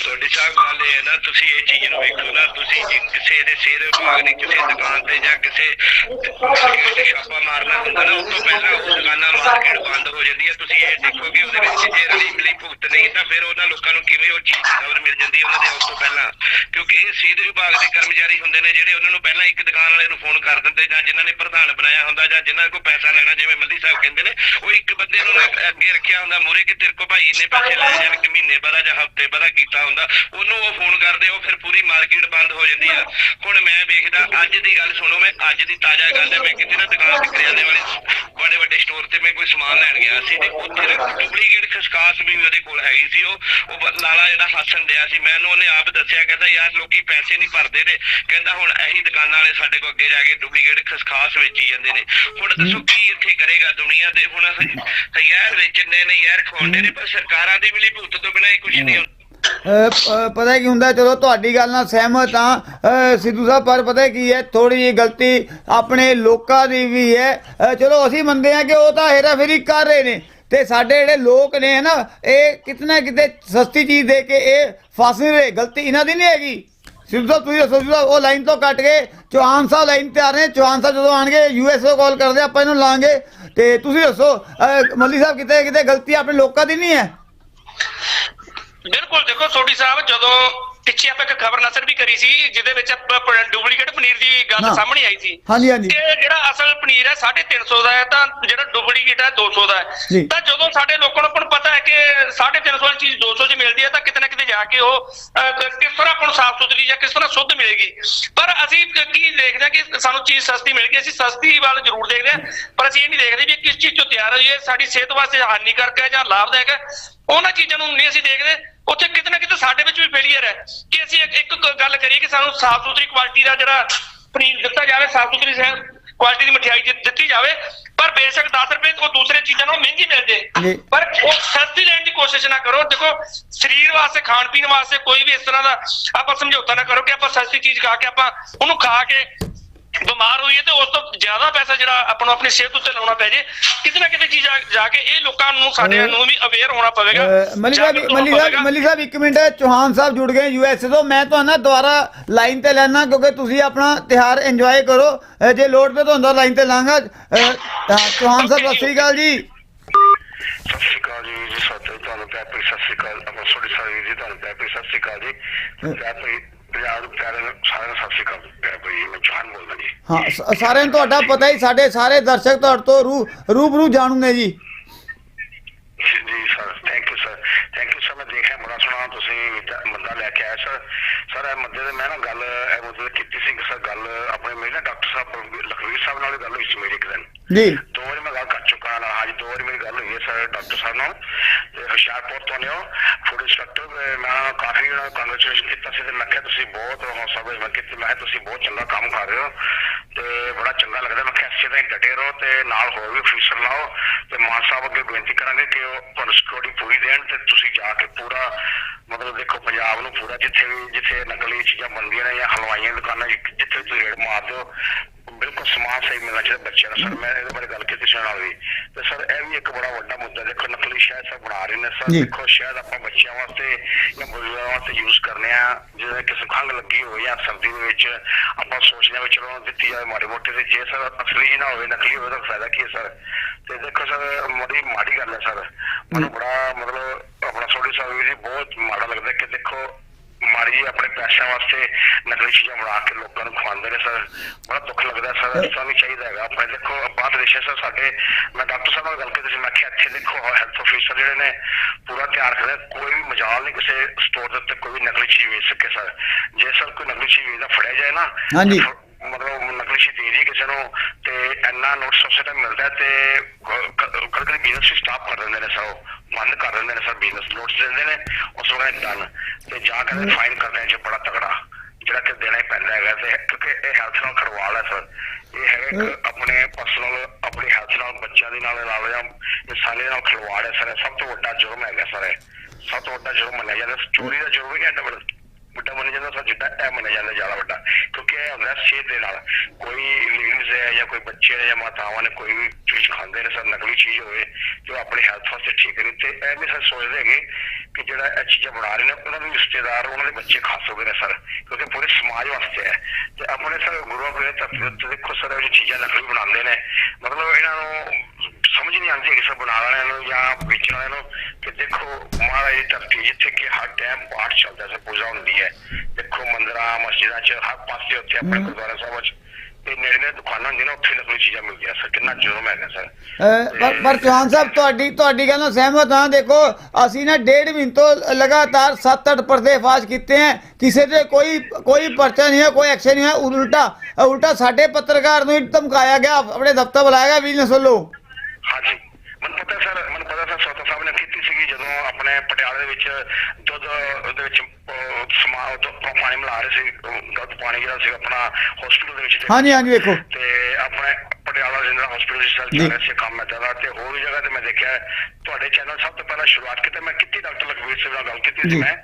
ਤੁਹਾਡੀ ਸਾਹਿਬ ਗੱਲ ਇਹ ਹੈ ਨਾ, ਤੁਸੀਂ ਇਹ ਚੀਜ਼ ਨੂੰ ਵੇਖੋ ਨਾ, ਤੁਸੀਂ ਜੇ ਕਿਸੇ ਦੇ ਸਿਹਤ ਵਿਭਾਗ ਨੇ ਕਿਸੇ ਦੁਕਾਨ ਤੇ ਜਾਂ ਕਿਸੇ ਕਿਸੇ ਛਾਪਾ ਮਾਰਨਾ ਹੁੰਦਾ ਨਾ ਉਸ ਤੋਂ ਪਹਿਲਾਂ ਉਹ ਦੁਕਾਨਾਂ ਮਾਰਕੀਟ ਬੰਦ ਹੋ ਜਾਂਦੀ ਹੈ। ਤੁਸੀਂ ਇਹ ਦੇਖੋ ਕਿ ਉਹਦੇ ਵਿੱਚ ਜੇ ਰਲੀ ਮਿਲੀ ਭੁਗਤ ਨਹੀਂ, ਤਾਂ ਫਿਰ ਉਹਨਾਂ ਲੋਕਾਂ ਨੂੰ ਕਿਵੇਂ ਉਹ ਚੀਜ਼ ਖਬਰ ਮਿਲ ਜਾਂਦੀ ਉਹਨਾਂ ਦੇ ਆਉਣ ਤੋਂ ਪਹਿਲਾਂ? ਕਿਉਂਕਿ ਇਹ ਸਿਹਤ ਵਿਭਾਗ ਦੇ ਕਰਮਚਾਰੀ ਹੁੰਦੇ ਨੇ, ਜਿਹੜੇ ਉਹਨਾਂ ਨੂੰ ਪਹਿਲਾਂ ਇੱਕ ਦੁਕਾਨ ਵਾਲੇ ਨੂੰ ਫੋਨ ਕਰ ਦਿੰਦੇ, ਜਾਂ ਜਿਨ੍ਹਾਂ ਨੇ ਪ੍ਰਧਾਨ ਬਣਾਇਆ ਹੁੰਦਾ, ਜਾਂ ਜਿਨ੍ਹਾਂ ਕੋਲ ਪੈਸਾ ਲੈਣਾ, ਜਿਵੇਂ ਮੱਲੀ ਸਾਹਿਬ ਕਹਿੰਦੇ ਨੇ, ਉਹ ਇੱਕ ਬੰਦੇ ਨੂੰ ਅੱਗੇ ਰੱਖਿਆ ਹੁੰਦਾ, ਮੂਰੇ ਕਿ ਤੇਰੇ ਕੋ ਭਾਈ ਇੰਨੇ ਪੈਸੇ ਲੈ ਜਾਣ ਕਿ ਮਹੀਨੇ ਬਾਅਦ ਜਾਂ ਹਫ਼ਤੇ ਬਾਅਦ ਕੀਤਾ ਹੁੰਦਾ ਉਹਨੂੰ ਉਹ ਫੋਨ ਕਰਦੇ ਉਹ ਫਿਰ ਪੂਰੀ ਮਾਰਕੀਟ ਬੰਦ ਹੋ ਜਾਂਦੀ ਆ। ਹੁਣ ਮੈਂ ਵੇਖਦਾ ਅੱਜ ਦੀ ਗੱਲ ਸੁਣੋ ਮੈਂ ਅੱਜ ਦੀ ਤਾਜ਼ਾ ਗੱਲ ਹੈ ਮੈਂ ਕਿਤੇ ਨਾ ਦੁਕਾਨ ਤੇ ਕਰਿਆਨੇ ਵਾਲੇ ਬੜੇ ਵੱਡੇ ਸਟੋਰ ਤੇ ਮੈਂ ਕੋਈ ਸਮਾਨ ਲੈਣ ਗਿਆ ਸੀ ਤੇ ਉੱਥੇ ਨਾ ਡੁਪਲੀਕੇਟ ਖਸਕਾਸ ਵੀ ਉਹਦੇ ਕੋਲ ਹੈਗੀ ਸੀ ਉਹ। ਉਹ ਲਾਲਾ ਜਿਹੜਾ ਹੱਸਣ ਡਿਆ ਸੀ ਮੈਨੂੰ ਉਹਨੇ ਆਪ ਦੱਸਿਆ ਕਹਿੰਦਾ ਯਾਰ ਲੋਕੀ ਪੈਸੇ ਨਹੀਂ ਭਰਦੇ ਨੇ ਕਹਿੰਦਾ ਹੁਣ ਇਹੀ ਦੁਕਾਨਾਂ ਵਾਲੇ ਸਾਡੇ ਕੋਲ ਅੱਗੇ ਜਾ ਕੇ ਡੁਪਲੀਕੇਟ ਖਸਕਾਸ ਵੇਚੀ ਜਾਂਦੇ ਨੇ। ਹੁਣ ਦੱਸੋ ਕੀ ਇੱਥੇ ਕਰੇਗਾ ਦੁਨੀਆ ਤੇ? ਹੁਣ ਯਾਰ ਵੇਚਣੇ ਨੇ ਯਾਰ ਖਵਾਉਂਦੇ ਨੇ ਪਰ ਸਰਕਾਰਾਂ ਦੀ ਮਿਲੀ ਭੁਗਤ ਤੋਂ ਬਿਨਾਂ ਇਹ ਕੁਝ ਨਹੀਂ ਪਤਾ ਕੀ ਹੁੰਦਾ ਚਲੋ ਤੁਹਾਡੀ ਗੱਲ ਨਾਲ ਸਹਿਮਤ ਹਾਂ ਸਿੱਧੂ ਸਾਹਿਬ, ਪਰ ਪਤਾ ਕੀ ਹੈ ਥੋੜੀ ਜਿਹੀ ਗਲਤੀ ਆਪਣੇ ਲੋਕਾਂ ਦੀ ਵੀ ਹੈ। ਚਲੋ, ਅਸੀਂ ਮੰਨਦੇ ਹਾਂ ਕਿ ਉਹ ਤਾਂ ਹੇਰਾਫੇਰੀ ਕਰ ਰਹੇ ਨੇ। ਤੇ ਸਾਡੇ ਜਿਹੜੇ ਲੋਕ ਨੇ ਨਾ ਇਹ ਕਿਤਨਾ ਕਿਤੇ ਸਸਤੀ ਚੀਜ਼ ਦੇ ਕੇ ਇਹ ਫਸ ਨਹੀਂ ਰਹੇ। ਗਲਤੀ ਇਹਨਾਂ ਦੀ ਨਹੀਂ ਹੈਗੀ। ਸਿੱਧੂ ਸਾਹਿਬ, ਤੁਸੀਂ ਦੱਸੋ, ਸਿੱਧੂ ਸਾਹਿਬ, ਉਹ ਲਾਈਨ ਤੋਂ ਕੱਟ ਕੇ ਚੌਹਾਨ ਸਾਹਿਬ ਲਾਈਨ ਤੇ ਆ ਰਹੇ ਚੌਹਾਨ ਸਾਹਿਬ ਜਦੋਂ ਆਣਗੇ ਯੂਐਸਓ ਕਾਲ ਕਰਦੇ, ਆਪਾਂ ਇਹਨੂੰ ਲਾਂਗੇ। ਤੇ ਤੁਸੀਂ ਦੱਸੋ ਮੱਲੀ ਸਾਹਿਬ ਕਿਤੇ ਕਿਤੇ ਗਲਤੀ ਆਪਣੇ ਲੋਕਾਂ ਦੀ ਨਹੀਂ ਹੈ? ਬਿਲਕੁਲ ਦੇਖੋ ਸੋਢੀ ਸਾਹਿਬ ਜਦੋਂ ਪਿੱਛੇ ਆਪਾਂ ਇੱਕ ਖਬਰ ਨਸਰ ਵੀ ਕਰੀ ਸੀ ਜਿਹਦੇ ਵਿੱਚ ਡੁਪਲੀਕੇਟ ਪਨੀਰ ਦੀ ਗੱਲ। ਸਾਹਮਣੇ ਆਈ ਸੀ। ਹਾਂਜੀ ਹਾਂਜੀ। ਕਿ ਜਿਹੜਾ ਅਸਲ ਪਨੀਰ ਹੈ 350 ਦਾ ਹੈ ਤਾਂ ਜਿਹੜਾ ਡੁਪਲੀਕੇਟ ਹੈ 200 ਦਾ। ਹੈ। ਤਾਂ ਜਦੋਂ ਸਾਡੇ ਲੋਕਾਂ ਨੂੰ ਪਤਾ ਹੈ ਕਿ 350 ਵਾਲੀ ਚੀਜ਼ 200 ਚ ਮਿਲਦੀ ਹੈ ਤਾਂ ਕਿਤੇ ਨਾ ਕਿਤੇ ਜਾ ਕੇ ਉਹ ਕਿਸ ਤਰ੍ਹਾਂ ਆਪਾਂ ਨੂੰ ਸਾਫ਼ ਸੁਥਰੀ ਜਾਂ ਕਿਸ ਤਰ੍ਹਾਂ ਸ਼ੁੱਧ ਮਿਲੇਗੀ। ਪਰ ਅਸੀਂ ਕੀ ਦੇਖਦੇ ਹਾਂ ਕਿ ਸਾਨੂੰ ਚੀਜ਼ ਸਸਤੀ ਮਿਲ ਗਈ ਅਸੀਂ ਸਸਤੀ ਵੱਲ ਜ਼ਰੂਰ ਦੇਖਦੇ ਹਾਂ ਪਰ ਅਸੀਂ ਇਹ ਨਹੀਂ ਦੇਖਦੇ ਵੀ ਇਹ ਕਿਸ ਚੀਜ਼ ਤੋਂ ਤਿਆਰ ਹੋਈ ਹੈ ਸਾਡੀ ਸਿਹਤ ਵਾਸਤੇ ਹਾਨੀਕਾਰਕ ਹੈ ਜਾਂ ਲਾਭਦਾਇਕ ਹੈ। ਉਹਨਾਂ ਚੀਜ਼ਾਂ ਨੂੰ ਨਹੀਂ ਅਸੀਂ ਦੇਖਦੇ ਉੱਥੇ ਕਿਤੇ ਨਾ ਕਿਤੇ ਸਾਡੇ ਵਿੱਚ ਵੀ ਫੇਲੀਅਰ ਹੈ ਕਿ ਅਸੀਂ ਇੱਕ ਗੱਲ ਕਰੀਏ ਕਿ ਸਾਨੂੰ ਸਾਫ਼ ਸੁਥਰੀ ਕੁਆਲਿਟੀ ਦਾ ਜਿਹੜਾ ਪਨੀਰ ਦਿੱਤਾ ਜਾਵੇ ਸਾਫ਼ ਸੁਥਰੀ ਕੁਆਲਿਟੀ ਦੀ ਮਠਿਆਈ ਦਿੱਤੀ ਜਾਵੇ ਪਰ ਬੇਸ਼ੱਕ 10 ਰੁਪਏ ਉਹ ਦੂਸਰੇ ਚੀਜ਼ਾਂ ਨਾਲੋਂ ਮਹਿੰਗੀ ਮਿਲ। ਜੇ ਪਰ ਉਹ ਸਸਤੀ ਲੈਣ ਦੀ ਕੋਸ਼ਿਸ਼ ਨਾ ਕਰੋ ਦੇਖੋ ਸਰੀਰ ਵਾਸਤੇ ਖਾਣ ਪੀਣ ਵਾਸਤੇ ਕੋਈ ਵੀ ਇਸ ਤਰ੍ਹਾਂ ਦਾ ਆਪਾਂ ਸਮਝੌਤਾ ਨਾ ਕਰੋ ਕਿ ਆਪਾਂ ਸਸਤੀ ਚੀਜ਼ ਖਾ ਕੇ ਆਪਾਂ ਉਹਨੂੰ ਖਾ ਕੇ ਬਿਮਾਰ ਹੋਈਏ ਤੇ ਉਸ ਤੋਂ ਜ਼ਿਆਦਾ ਪੈਸਾ ਜਿਹੜਾ ਆਪਾਂ ਨੂੰ ਆਪਣੀ ਸਿਹਤ ਉੱਤੇ ਲਾਉਣਾ ਪੈ ਜੇ ਕਿਤੇ ਨਾ ਕਿਤੇ ਚੀਜ਼ ਜਾ- ਕੇ ਇਹ ਲੋਕਾਂ ਨੂੰ ਸਾਡੇ ਨੂੰ ਵੀ ਅਵੇਅਰ ਹੋਣਾ ਪਵੇਗਾ ਮਲਿਕ ਸਾਹਿਬ ਮਲਿਕ ਸਾਹਿਬ। ਮਲਿਕ ਸਾਹਿਬ ਇੱਕ ਮਿੰਟ ਚੌਹਾਨ ਸਾਹਿਬ ਜੁੜ ਗਏ ਯੂਐਸਏ ਤੋਂ ਮੈਂ ਤੁਹਾਨੂੰ ਨਾ ਦੁਬਾਰਾ ਲਾਈਨ ਤੇ ਲੈਣਾ ਕਿਉਂਕਿ ਤੁਸੀਂ ਆਪਣਾ ਤਿਹਾਰ ਇੰਜੋਏ ਕਰੋ। ਜੇ ਲੋਡ ਤੇ ਤੁਹਾਨੂੰ ਲਾਈਨ ਤੇ ਲਾਂਗਾ। ਚੌਹਾਨ ਸਾਹਿਬ ਸਤਿ ਸ੍ਰੀ ਅਕਾਲ ਜੀ। ਸਤਿ ਸ਼੍ਰੀ ਅਕਾਲ ਜੀ ਜੀ ਸਤਿ ਤੁਹਾਨੂੰ ਪਿਆਰ ਸਤਿ ਸ਼੍ਰੀ ਅਕਾਲ ਆਪਾਂ ਸੋਡੀ ਸਾਹਿਬ ਜੀ ਤੁਹਾਨੂੰ ਪਿਆਰ ਸਤਿ ਸ਼੍ਰੀ ਅਕਾਲ ਜੀ। ਪੰਜਾਬ ਨੂੰ ਪਿਆਰੇ ਸਾਰਿਆਂ ਨੂੰ ਸਤਿ ਸ਼੍ਰੀ ਅਕਾਲ। ਪਿਆਰ ਭਰੀ ਮੈਂ ਚੌਹਾਨ ਬੋਲਦਾ ਜੀ। ਹਾਂ, ਸ- ਸਾਰਿਆਂ ਨੂੰ ਤੁਹਾਡਾ ਪਤਾ ਹੀ, ਸਾਡੇ ਸਾਰੇ ਦਰਸ਼ਕ ਤੁਹਾਡੇ ਤੋਂ ਰੂ ਰੂਬਰੂ ਜਾਣੂ ਨੇ ਜੀ। ਜੀ sir thank you sir thank you sir ਮੈਂ ਦੇਖਿਆ ਬੜਾ ਸੋਹਣਾ ਤੁਸੀਂ ਮੁੱਦਾ ਲੈ ਕੇ ਆਏ ਸਰ ਸਰ ਇਹ ਮੁੱਦੇ ਤੇ ਮੈਂ ਨਾ ਗੱਲ ਇਹ ਮੁੱਦੇ ਤੇ ਕੀਤੀ ਸੀ ਸਰ ਗੱਲ ਆਪਣੇ ਮੇਰੇ ਨਾ ਡਾਕਟਰ ਸਾਹਿਬ ਲਖਵੀਰ ਸਾਹਿਬ ਨਾਲ ਗੱਲ ਹੋਈ ਸੀ ਮੇਰੀ ਇੱਕ ਦਿਨ। ਜੀ। ਦੋ ਵਾਰੀ ਮੈਂ ਗੱਲ ਕਰ ਚੁੱਕਾ ਹਾਂ ਹਾਂਜੀ ਦੋ ਵਾਰੀ ਮੇਰੀ ਗੱਲ ਹੋਈ ਹੈ ਸਰ ਡਾਕਟਰ ਸਾਹਿਬ ਨਾਲ। ਤੇ ਹੁਸ਼ਿਆਰਪੁਰ ਤੋਂ ਨੇ ਫੂਡ ਇੰਸਪੈਕਟਰ ਮੈਂ ਕਾਫੀ ਕੰਗ੍ਰੈਚੁਲੇਸ਼ਨ ਕੀਤਾ ਸੀ ਤੇ ਮੈਂ ਕਿਹਾ ਤੁਸੀਂ ਬਹੁਤ ਹੌਸਲਾ ਮੈਂ ਕਿਹਾ ਤੁਸੀਂ ਬਹੁਤ ਚੰਗਾ ਕੰਮ ਕਰ ਰਹੇ ਹੋ ਤੇ ਬੜਾ ਚੰਗਾ ਲੱਗਦਾ। ਮੈਂ ਕਿਹਾ ਇਸੇ ਤਰ੍ਹਾਂ ਹੀ ਡਟੇ ਰਹੋ ਤੇ ਨਾਲ ਹੋਰ ਵੀ ਅਫੀਸਰ ਲਾਓ ਤੇ ਮਾਨ ਸਾਹਿਬ ਅੱਗੇ ਬੇਨਤੀ ਕਰਾਂਗੇ ਕਿ ਉਹ ਤੁਹਾਨੂੰ ਸਿਕਿਉਰਿਟੀ ਪੂਰੀ ਦੇਣ ਤੇ ਤੁਸੀਂ ਜਾ ਕੇ ਪੂਰਾ ਮਤਲਬ ਦੇਖੋ, ਪੰਜਾਬ ਨੂੰ ਪੂਰਾ ਜਿੱਥੇ ਵੀ ਜਿੱਥੇ ਨਕਲੀ ਚੀਜ਼ਾਂ ਬਣਦੀਆਂ ਨੇ ਜਾਂ ਹਲਵਾਈਆਂ ਦੁਕਾਨਾਂ ਜਿ- ਜਿੱਥੇ ਤੁਸੀਂ ਰੇਡ ਮਾਰ ਦਿਓ ਬਿਲਕੁਲ ਸਮਾਨ ਸਹੀ ਮਿਲਣਾ ਚਾਹੀਦਾ ਬੱਚਿਆਂ ਨੂੰ ਸਰ ਮੈਂ ਇਹਦੇ ਬਾਰੇ ਗੱਲ ਕੀਤੀ ਸੀ ਨਾਲ ਵੀ। ਤੇ ਸਰ ਇਹ ਵੀ ਇੱਕ ਬੜਾ ਵੱਡਾ ਮੁੱਦਾ ਦੇਖੋ ਨਕਲੀ ਸ਼ਹਿਦ ਸਭ ਬਣਾ ਰਹੇ ਨੇ। ਸਰ। ਦੇਖੋ ਸ਼ਾਇਦ ਆਪਾਂ ਬੱਚਿਆਂ ਵਾਸਤੇ ਜਾਂ ਬਜ਼ੁਰਗਾਂ ਵਾਸਤੇ ਯੂਜ਼ ਕਰਨੇ ਆ। ਜਿਵੇਂ ਕਿਸੇ ਖੰਘ ਲੱਗੀ ਹੋਵੇ ਜਾਂ ਸਰਦੀ ਦੇ ਵਿੱਚ ਆਪਾਂ ਸੋਚਦੇ ਵੀ ਚਲੋ ਦਿੱਤੀ ਜਾਵੇ ਮਾੜੇ ਮੋਟੇ ਤੇ ਜੇ ਸਰ ਅਸਲੀ ਨਾ ਹੋਵੇ ਨਕਲੀ ਹੋਵੇ ਤਾਂ ਫਾਇਦਾ ਕੀ ਹੈ ਸਰ? ਤੇ ਦੇਖੋ ਸਰ ਬੜੀ ਮਾੜੀ ਗੱਲ ਹੈ ਸਰ। ਮੈਨੂੰ ਬੜਾ ਮਤਲਬ ਆਪਣਾ ਸੋਡੀ ਸਾਹਿਬ ਜੀ ਬਹੁਤ ਮਾੜਾ ਲੱਗਦਾ ਕਿ ਦੇਖੋ ਜੀ ਆਪਣੇ ਪੈਸਿਆਂ ਵਾਸਤੇ ਨਕਲੀ ਚੀਜ਼ਾਂ ਬਣਾ ਕੇ ਲੋਕਾਂ ਨੂੰ ਖਵਾਉਂਦੇ ਨੇ ਸਰ। ਬੜਾ ਦੁੱਖ ਲੱਗਦਾ ਸਰ ਨਹੀਂ ਚਾਹੀਦਾ ਹੈਗਾ। ਆਪਣੇ ਦੇਖੋ ਬਾਹਰ ਦੇਸ਼ਾਂ ਸਰ ਸਾਡੇ ਮੈਂ ਡਾਕਟਰ ਸਾਹਿਬ ਨਾਲ ਗੱਲ ਕੀਤੀ ਸੀ ਮੈਂ ਕਿਹਾ ਇੱਥੇ ਦੇਖੋ ਹੈਲਥ ਅਫੀਸਰ ਜਿਹੜੇ ਨੇ ਪੂਰਾ ਧਿਆਨ ਰੱਖਦੇ ਕੋਈ ਵੀ ਮਜਾਲ ਨਹੀਂ ਕਿਸੇ ਸਟੋਰ ਦੇ ਉੱਤੇ ਕੋਈ ਵੀ ਨਕਲੀ ਚੀਜ਼ ਵੇਚ ਸਕੇ ਸਰ। ਜੇ ਸਰ ਕੋਈ ਨਕਲੀ ਚੀਜ਼ ਵੇਚਦਾ ਫੜਿਆ ਜਾਏ ਨਾ ਹਾਂਜੀ। ਮਤਲਬ ਨਕਲੀ ਚੀਜ਼ ਦੇ ਦੀ ਕਿਸੇ ਨੂੰ ਤੇ ਇੰਨਾ ਨੋਟਿਸ ਉਸੇ ਟਾਈਮ ਮਿਲਦਾ ਤੇ ਕਦੇ ਕਦੇ ਬਿਜ਼ਨਸ ਸਟਾਪ ਕਰ ਦਿੰਦੇ ਨੇ ਸਰ ਬੰਦ ਕਰ ਦਿੰਦੇ ਨੇ ਸਰ ਬਿਜ਼ਨਸ ਨੋਟਿਸ ਦਿੰਦੇ ਨੇ ਉਸ ਵਕਤ ਡਨ ਤੇ ਜਾ ਕੇ ਫਾਈਨ ਕਰਦੇ ਜੇ ਬੜਾ ਤਗੜਾ ਜਿਹੜਾ ਕਿ ਦੇਣਾ ਹੀ ਪੈਂਦਾ ਹੈਗਾ ਤੇ ਕਿਉਂਕਿ ਇਹ ਹੈਲਥ ਨਾਲ ਖੜਵਾਲ ਹੈ ਸਰ। ਇਹ ਹੈਗਾ ਇੱਕ ਆਪਣੇ ਪਰਸਨਲ ਆਪਣੀ ਹੈਲਥ ਨਾਲ ਬੱਚਿਆਂ ਦੇ ਨਾਲ ਨਾਲ ਜਾਂ ਇਨਸਾਨੀ ਨਾਲ ਖਿਲਵਾੜ ਹੈ ਸਰ। ਸਭ ਤੋਂ ਵੱਡਾ ਜੁਰਮ ਹੈਗਾ ਸਰ ਸਭ ਤੋਂ ਵੱਡਾ ਜੁਰਮ ਮੰਨਿਆ ਜਾਂਦਾ। ਚੋਰੀ ਦਾ ਜੁਰਮ ਵੀ ਐਡਾ ਵੱਡਾ ਵੱਡਾ ਮੰਨਿਆ ਜਾਂਦਾ ਸਰ ਜਿੱਦਾਂ ਇਹ ਮੰਨਿਆ ਜਾਂਦਾ ਜ਼ਿਆਦਾ ਵੱਡਾ। ਕਿਉਂਕਿ ਇਹ ਹੁੰਦਾ ਸਿਹਤ ਦੇ ਨਾਲ। ਕੋਈ ਲੇਡੀਜ਼ ਹੈ ਜਾਂ ਕੋਈ ਬੱਚੇ ਨੇ ਜਾਂ ਮਾਤਾਵਾਂ ਨੇ ਕੋਈ ਵੀ ਚੀਜ਼ ਖਾਂਦੇ ਨੇ, ਸਰ, ਨਕਲੀ ਚੀਜ਼ ਹੋਵੇ ਤੇ ਆਪਣੀ ਹੈਲਥ ਵਾਸਤੇ ਠੀਕ ਨਹੀਂ ਤੇ ਇਹ ਵੀ ਸਰ ਸੋਚਦੇ ਹੈਗੇ ਕਿ ਜਿਹੜਾ ਇਹ ਚੀਜ਼ਾਂ ਬਣਾ ਰਹੇ ਨੇ, ਉਹਨਾਂ ਦੇ ਰਿਸ਼ਤੇਦਾਰ, ਉਹਨਾਂ ਦੇ ਬੱਚੇ ਖਾ ਸਕਦੇ ਨੇ, ਸਰ। ਕਿਉਂਕਿ ਪੂਰੇ ਸਮਾਜ ਵਾਸਤੇ ਹੈ। ਤੇ ਆਪਣੇ ਸਰ ਗੁਰੂਆਂ ਪੀਰ ਧਰਤੀ ਦੇ ਉੱਤੇ ਦੇਖੋ ਸਰ, ਇਹ ਚੀਜ਼ਾਂ ਨਕਲੀ ਬਣਾਉਂਦੇ ਨੇ। ਮਤਲਬ ਇਹਨਾਂ ਨੂੰ ਸਮਝ ਨਹੀਂ ਆਉਂਦੀ ਕਿ ਸਰ ਬਣਾਉਣ ਵਾਲਿਆਂ ਨੂੰ ਜਾਂ ਵੇਚਣ ਵਾਲਿਆਂ ਨੂੰ। ਕਿ ਦੇਖੋ ਮਹਾਰਾਜ ਦੀ ਧਰਤੀ ਜਿੱਥੇ ਕਿ ਹਰ ਟਾਈਮ ਪਾਠ ਚੱਲਦਾ ਹੈ ਪੂਜਾ ਹੁੰਦੀ ਹੈ। ਦੇਖੋ ਮੰਦਰਾਂ ਮਸਜਿਦਾਂ 'ਚ ਹਰ ਪਾਸੇ ਉੱਥੇ ਆਪਣੇ ਗੁਰਦੁਆਰਾ ਸਾਹਿਬ 'ਚ। ਤੇ ਨੇੜੇ ਨੇੜੇ ਦੁਕਾਨਾਂ ਹੁੰਦੀਆਂ ਨੇ ਉੱਥੇ ਨਕਲੀ ਚੀਜ਼ਾਂ ਮਿਲਦੀਆਂ ਸਰ ਕਿੰਨਾ ਜੁਰਮ ਹੈਗਾ ਸਰ। ਪਰ ਪਰ ਚੌਹਾਨ ਸਾਹਿਬ ਤੁਹਾਡੀ ਤੁਹਾਡੀ ਗੱਲ ਨਾਲ ਸਹਿਮਤ ਹਾਂ। ਦੇਖੋ ਅਸੀਂ ਨਾ ਡੇਢ ਮਹੀਨੇ ਤੋਂ ਲਗਾਤਾਰ 7-8 ਪਰਦੇ ਫਾਸ਼ ਕੀਤੇ ਹੈ। ਕਿਸੇ ਤੇ ਕੋਈ ਕੋਈ ਪਰਚਾ ਨਹੀਂ ਹੈ ਕੋਈ ਐਕਸ਼ਨ ਨਹੀਂ ਹੈ ਉਲਟਾ ਉਲਟਾ ਸਾਡੇ ਪੱਤਰਕਾਰ ਨੂੰ ਧਮਕਾਇਆ ਗਿਆ ਆਪਣੇ ਦਫ਼ਤਰ ਬੁਲਾਇਆ ਗਿਆ ਵਿਜੀਲੈਂਸ ਵੱਲੋਂ। ਹਾਂਜੀ। ਮੈਨੂੰ ਪਤਾ ਸਰ ਮੈਨੂੰ ਪਤਾ ਸਰ ਸੋਤਾ ਸਾਹਿਬ ਨੇ ਕੀਤੀ ਸੀਗੀ ਆਪਣੇ ਪਟਿਆਲੇ ਦੇ ਵਿੱਚ ਦੁੱਧ ਦੇ ਵਿੱਚ ਅਹ, ਸਮਾ ਦੁੱਧ ਪਾਣੀ ਮਿਲਾ ਰਹੇ ਸੀ ਗਲਤ ਪਾਣੀ ਜਿਹੜਾ ਸੀ ਆਪਣਾ ਹਸਪੀਟਲ ਦੇ ਵਿੱਚ ਹਾਂਜੀ ਹਾਂਜੀ ਵੇਖੋ ਤੇ ਆਪਣੇ ਪਟਿਆਲਾ ਜਿੰਦਰਾ ਹਸਪੀਟਲ ਵਿੱਚ ਚੱਲ। ਰਿਹਾ ਸੀ ਕੰਮ ਏਦਾਂ ਦਾ ਤੇ ਹੋਰ ਵੀ ਜਗ੍ਹਾ ਤੇ ਮੈਂ ਦੇਖਿਆ ਤੁਹਾਡੇ ਚੈਨਲ ਸਭ ਤੋਂ ਪਹਿਲਾਂ ਸ਼ੁਰੂਆਤ ਕੀਤੀ ਮੈਂ ਕੀਤੀ ਡਾਕਟਰ ਲਖਵੀਰ ਸਿੰਘ ਨਾਲ ਗੱਲ ਕੀਤੀ। ਸੀ ਮੈਂ।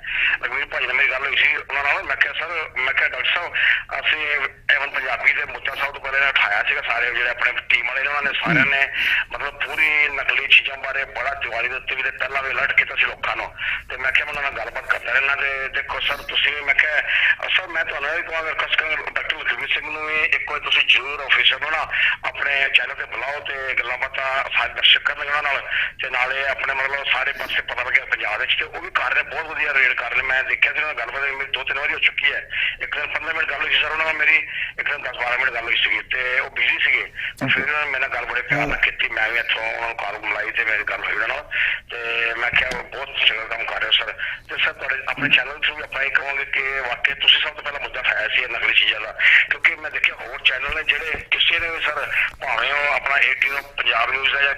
ਲਖਵੀਰ ਭਾਜੀ ਨਾਲ ਮੇਰੀ ਗੱਲ ਹੋਈ ਸੀ ਉਹਨਾਂ ਨਾਲ। ਮੈਂ ਕਿਹਾ ਸਰ ਮੈਂ ਕਿਹਾ ਡਾਕਟਰ ਸਾਹਿਬ ਅਸੀਂ ਐਵਨ ਪੰਜਾਬੀ ਦੇ ਮੁੱਦਾ ਸਾਹਿਬ ਤੋਂ ਪਹਿਲਾਂ ਉਠਾਇਆ ਸੀਗਾ ਸਾਰੇ ਜਿਹੜੇ ਆਪਣੇ ਟੀਮ ਵਾਲੇ ਨੇ ਉਹਨਾਂ ਨੇ ਸਾਰਿਆਂ ਨੇ। ਮਤਲਬ ਪੂਰੀ ਨਕਲੀ ਚੀਜ਼ਾਂ ਬਾਰੇ ਬੜਾ ਦਿਵਾਲੀ ਦੇ ਉੱਤੇ ਵੀ ਤੇ ਪਹਿਲਾਂ ਵੀ ਅਲਰਟ ਕੀਤਾ ਸੀ ਲੋਕਾਂ ਨੂੰ। ਤੇ ਮੈਂ ਕਿਹਾ ਮੈਂ ਉਹਨਾਂ ਨਾਲ ਗੱਲਬਾਤ ਕਰਦਾ ਰਹਿਣਾ ਤੇ ਦੇਖੋ ਸਰ ਤੁਸੀਂ ਵੀ ਮੈਂ ਕਿਹਾ ਸਰ ਮੈਂ ਤੁਹਾਨੂੰ ਇਹ ਕਹਾਂਗਾ ਕਸਕਰ ਡਾਕਟਰ ਲਖਵੀਰ ਸਿੰਘ ਨੂੰ ਵੀ ਇੱਕ ਵਾਰ ਤੁਸੀਂ ਜ਼ਰੂਰ ਆਫਿਸਰ ਨੂੰ ਨਾ ਆਪਣੇ ਚੈਨਲ ਤੇ ਬੁਲਾਓ ਤੇ ਗੱਲਾਂ ਬਾਤਾਂ ਸਾਰੇ ਦਰਸ਼ਕ ਕਰਨ ਉਹਨਾਂ ਨਾਲ ਤੇ ਆਪਣੇ ਮਤਲਬ ਸਾਰੇ ਪਾਸੇ ਪਤਾ ਲੱਗਿਆ ਪੰਜਾਬ ਵਿੱਚ ਤੇ ਉਹ ਵੀ ਕਰ ਰਹੇ ਬਹੁਤ ਵਧੀਆ ਰੇਡ ਕਰ ਰਹੇ। ਮੈਂ ਦੇਖਿਆ ਸੀ ਉਹਨਾਂ ਨਾਲ ਗੱਲਬਾਤ ਮੇਰੀ ਦੋ ਤਿੰਨ ਵਾਰੀ ਹੋ ਚੁੱਕੀ ਹੈ। ਇੱਕ ਦਿਨ 15 ਮਿੰਟ ਗੱਲ ਹੋਈ ਸੀ ਸਰ ਉਹਨਾਂ ਨਾਲ ਮੇਰੀ ਇੱਕ ਦਿਨ 10 12 ਮਿੰਟ ਗੱਲ ਹੋਈ ਸੀਗੀ ਤੇ ਉਹ ਬਿਜ਼ੀ ਸੀਗੇ। ਫਿਰ ਉਹਨਾਂ ਨੇ ਮੇਰੇ ਨਾਲ ਗੱਲ ਬੜੇ ਪਿਆਰ ਨਾਲ ਕੀਤੀ ਮੈਂ ਵੀ ਇੱਥੋਂ ਉਹਨਾਂ ਨੂੰ ਕਾਲ ਮਿਲਾਈ ਤੇ ਮੇਰੀ ਗੱਲ ਹੋਈ ਉਹਨਾਂ ਨਾਲ। ਤੇ ਮੈਂ ਕਿਹਾ ਉਹ ਬਹੁਤ ਚੰਗਾ ਕੰਮ ਕਰ ਰਹੇ ਹੋ ਸਰ। ਤੇ ਸਰ ਤੁਹਾਡੇ ਆਪਣੇ ਚੈਨਲ ਥਰੂ ਆਪਾਂ ਇਹ ਕਹਾਂਗੇ ਕਿ ਵਾਕਈ ਤੁਸੀਂ ਸਭ ਤੋਂ ਪਹਿਲਾਂ ਮੁੱਦਾ ਉਠਾਇਆ ਸੀ ਇਹ ਨਕਲੀ ਚੀਜ਼ਾਂ ਦਾ। ਕਿਉਂਕਿ ਮੈਂ ਦੇਖਿਆ ਹੋਰ ਚੈਨਲ ਨੇ ਜਿਹੜੇ ਕਿਸੇ ਨੇ ਵੀ ਸਰ ਭਾਵੇਂ ਉਹ ਆਪਣਾ 18 ਪੰਜਾਬ ਨਿਊਜ਼ ਜਾਂ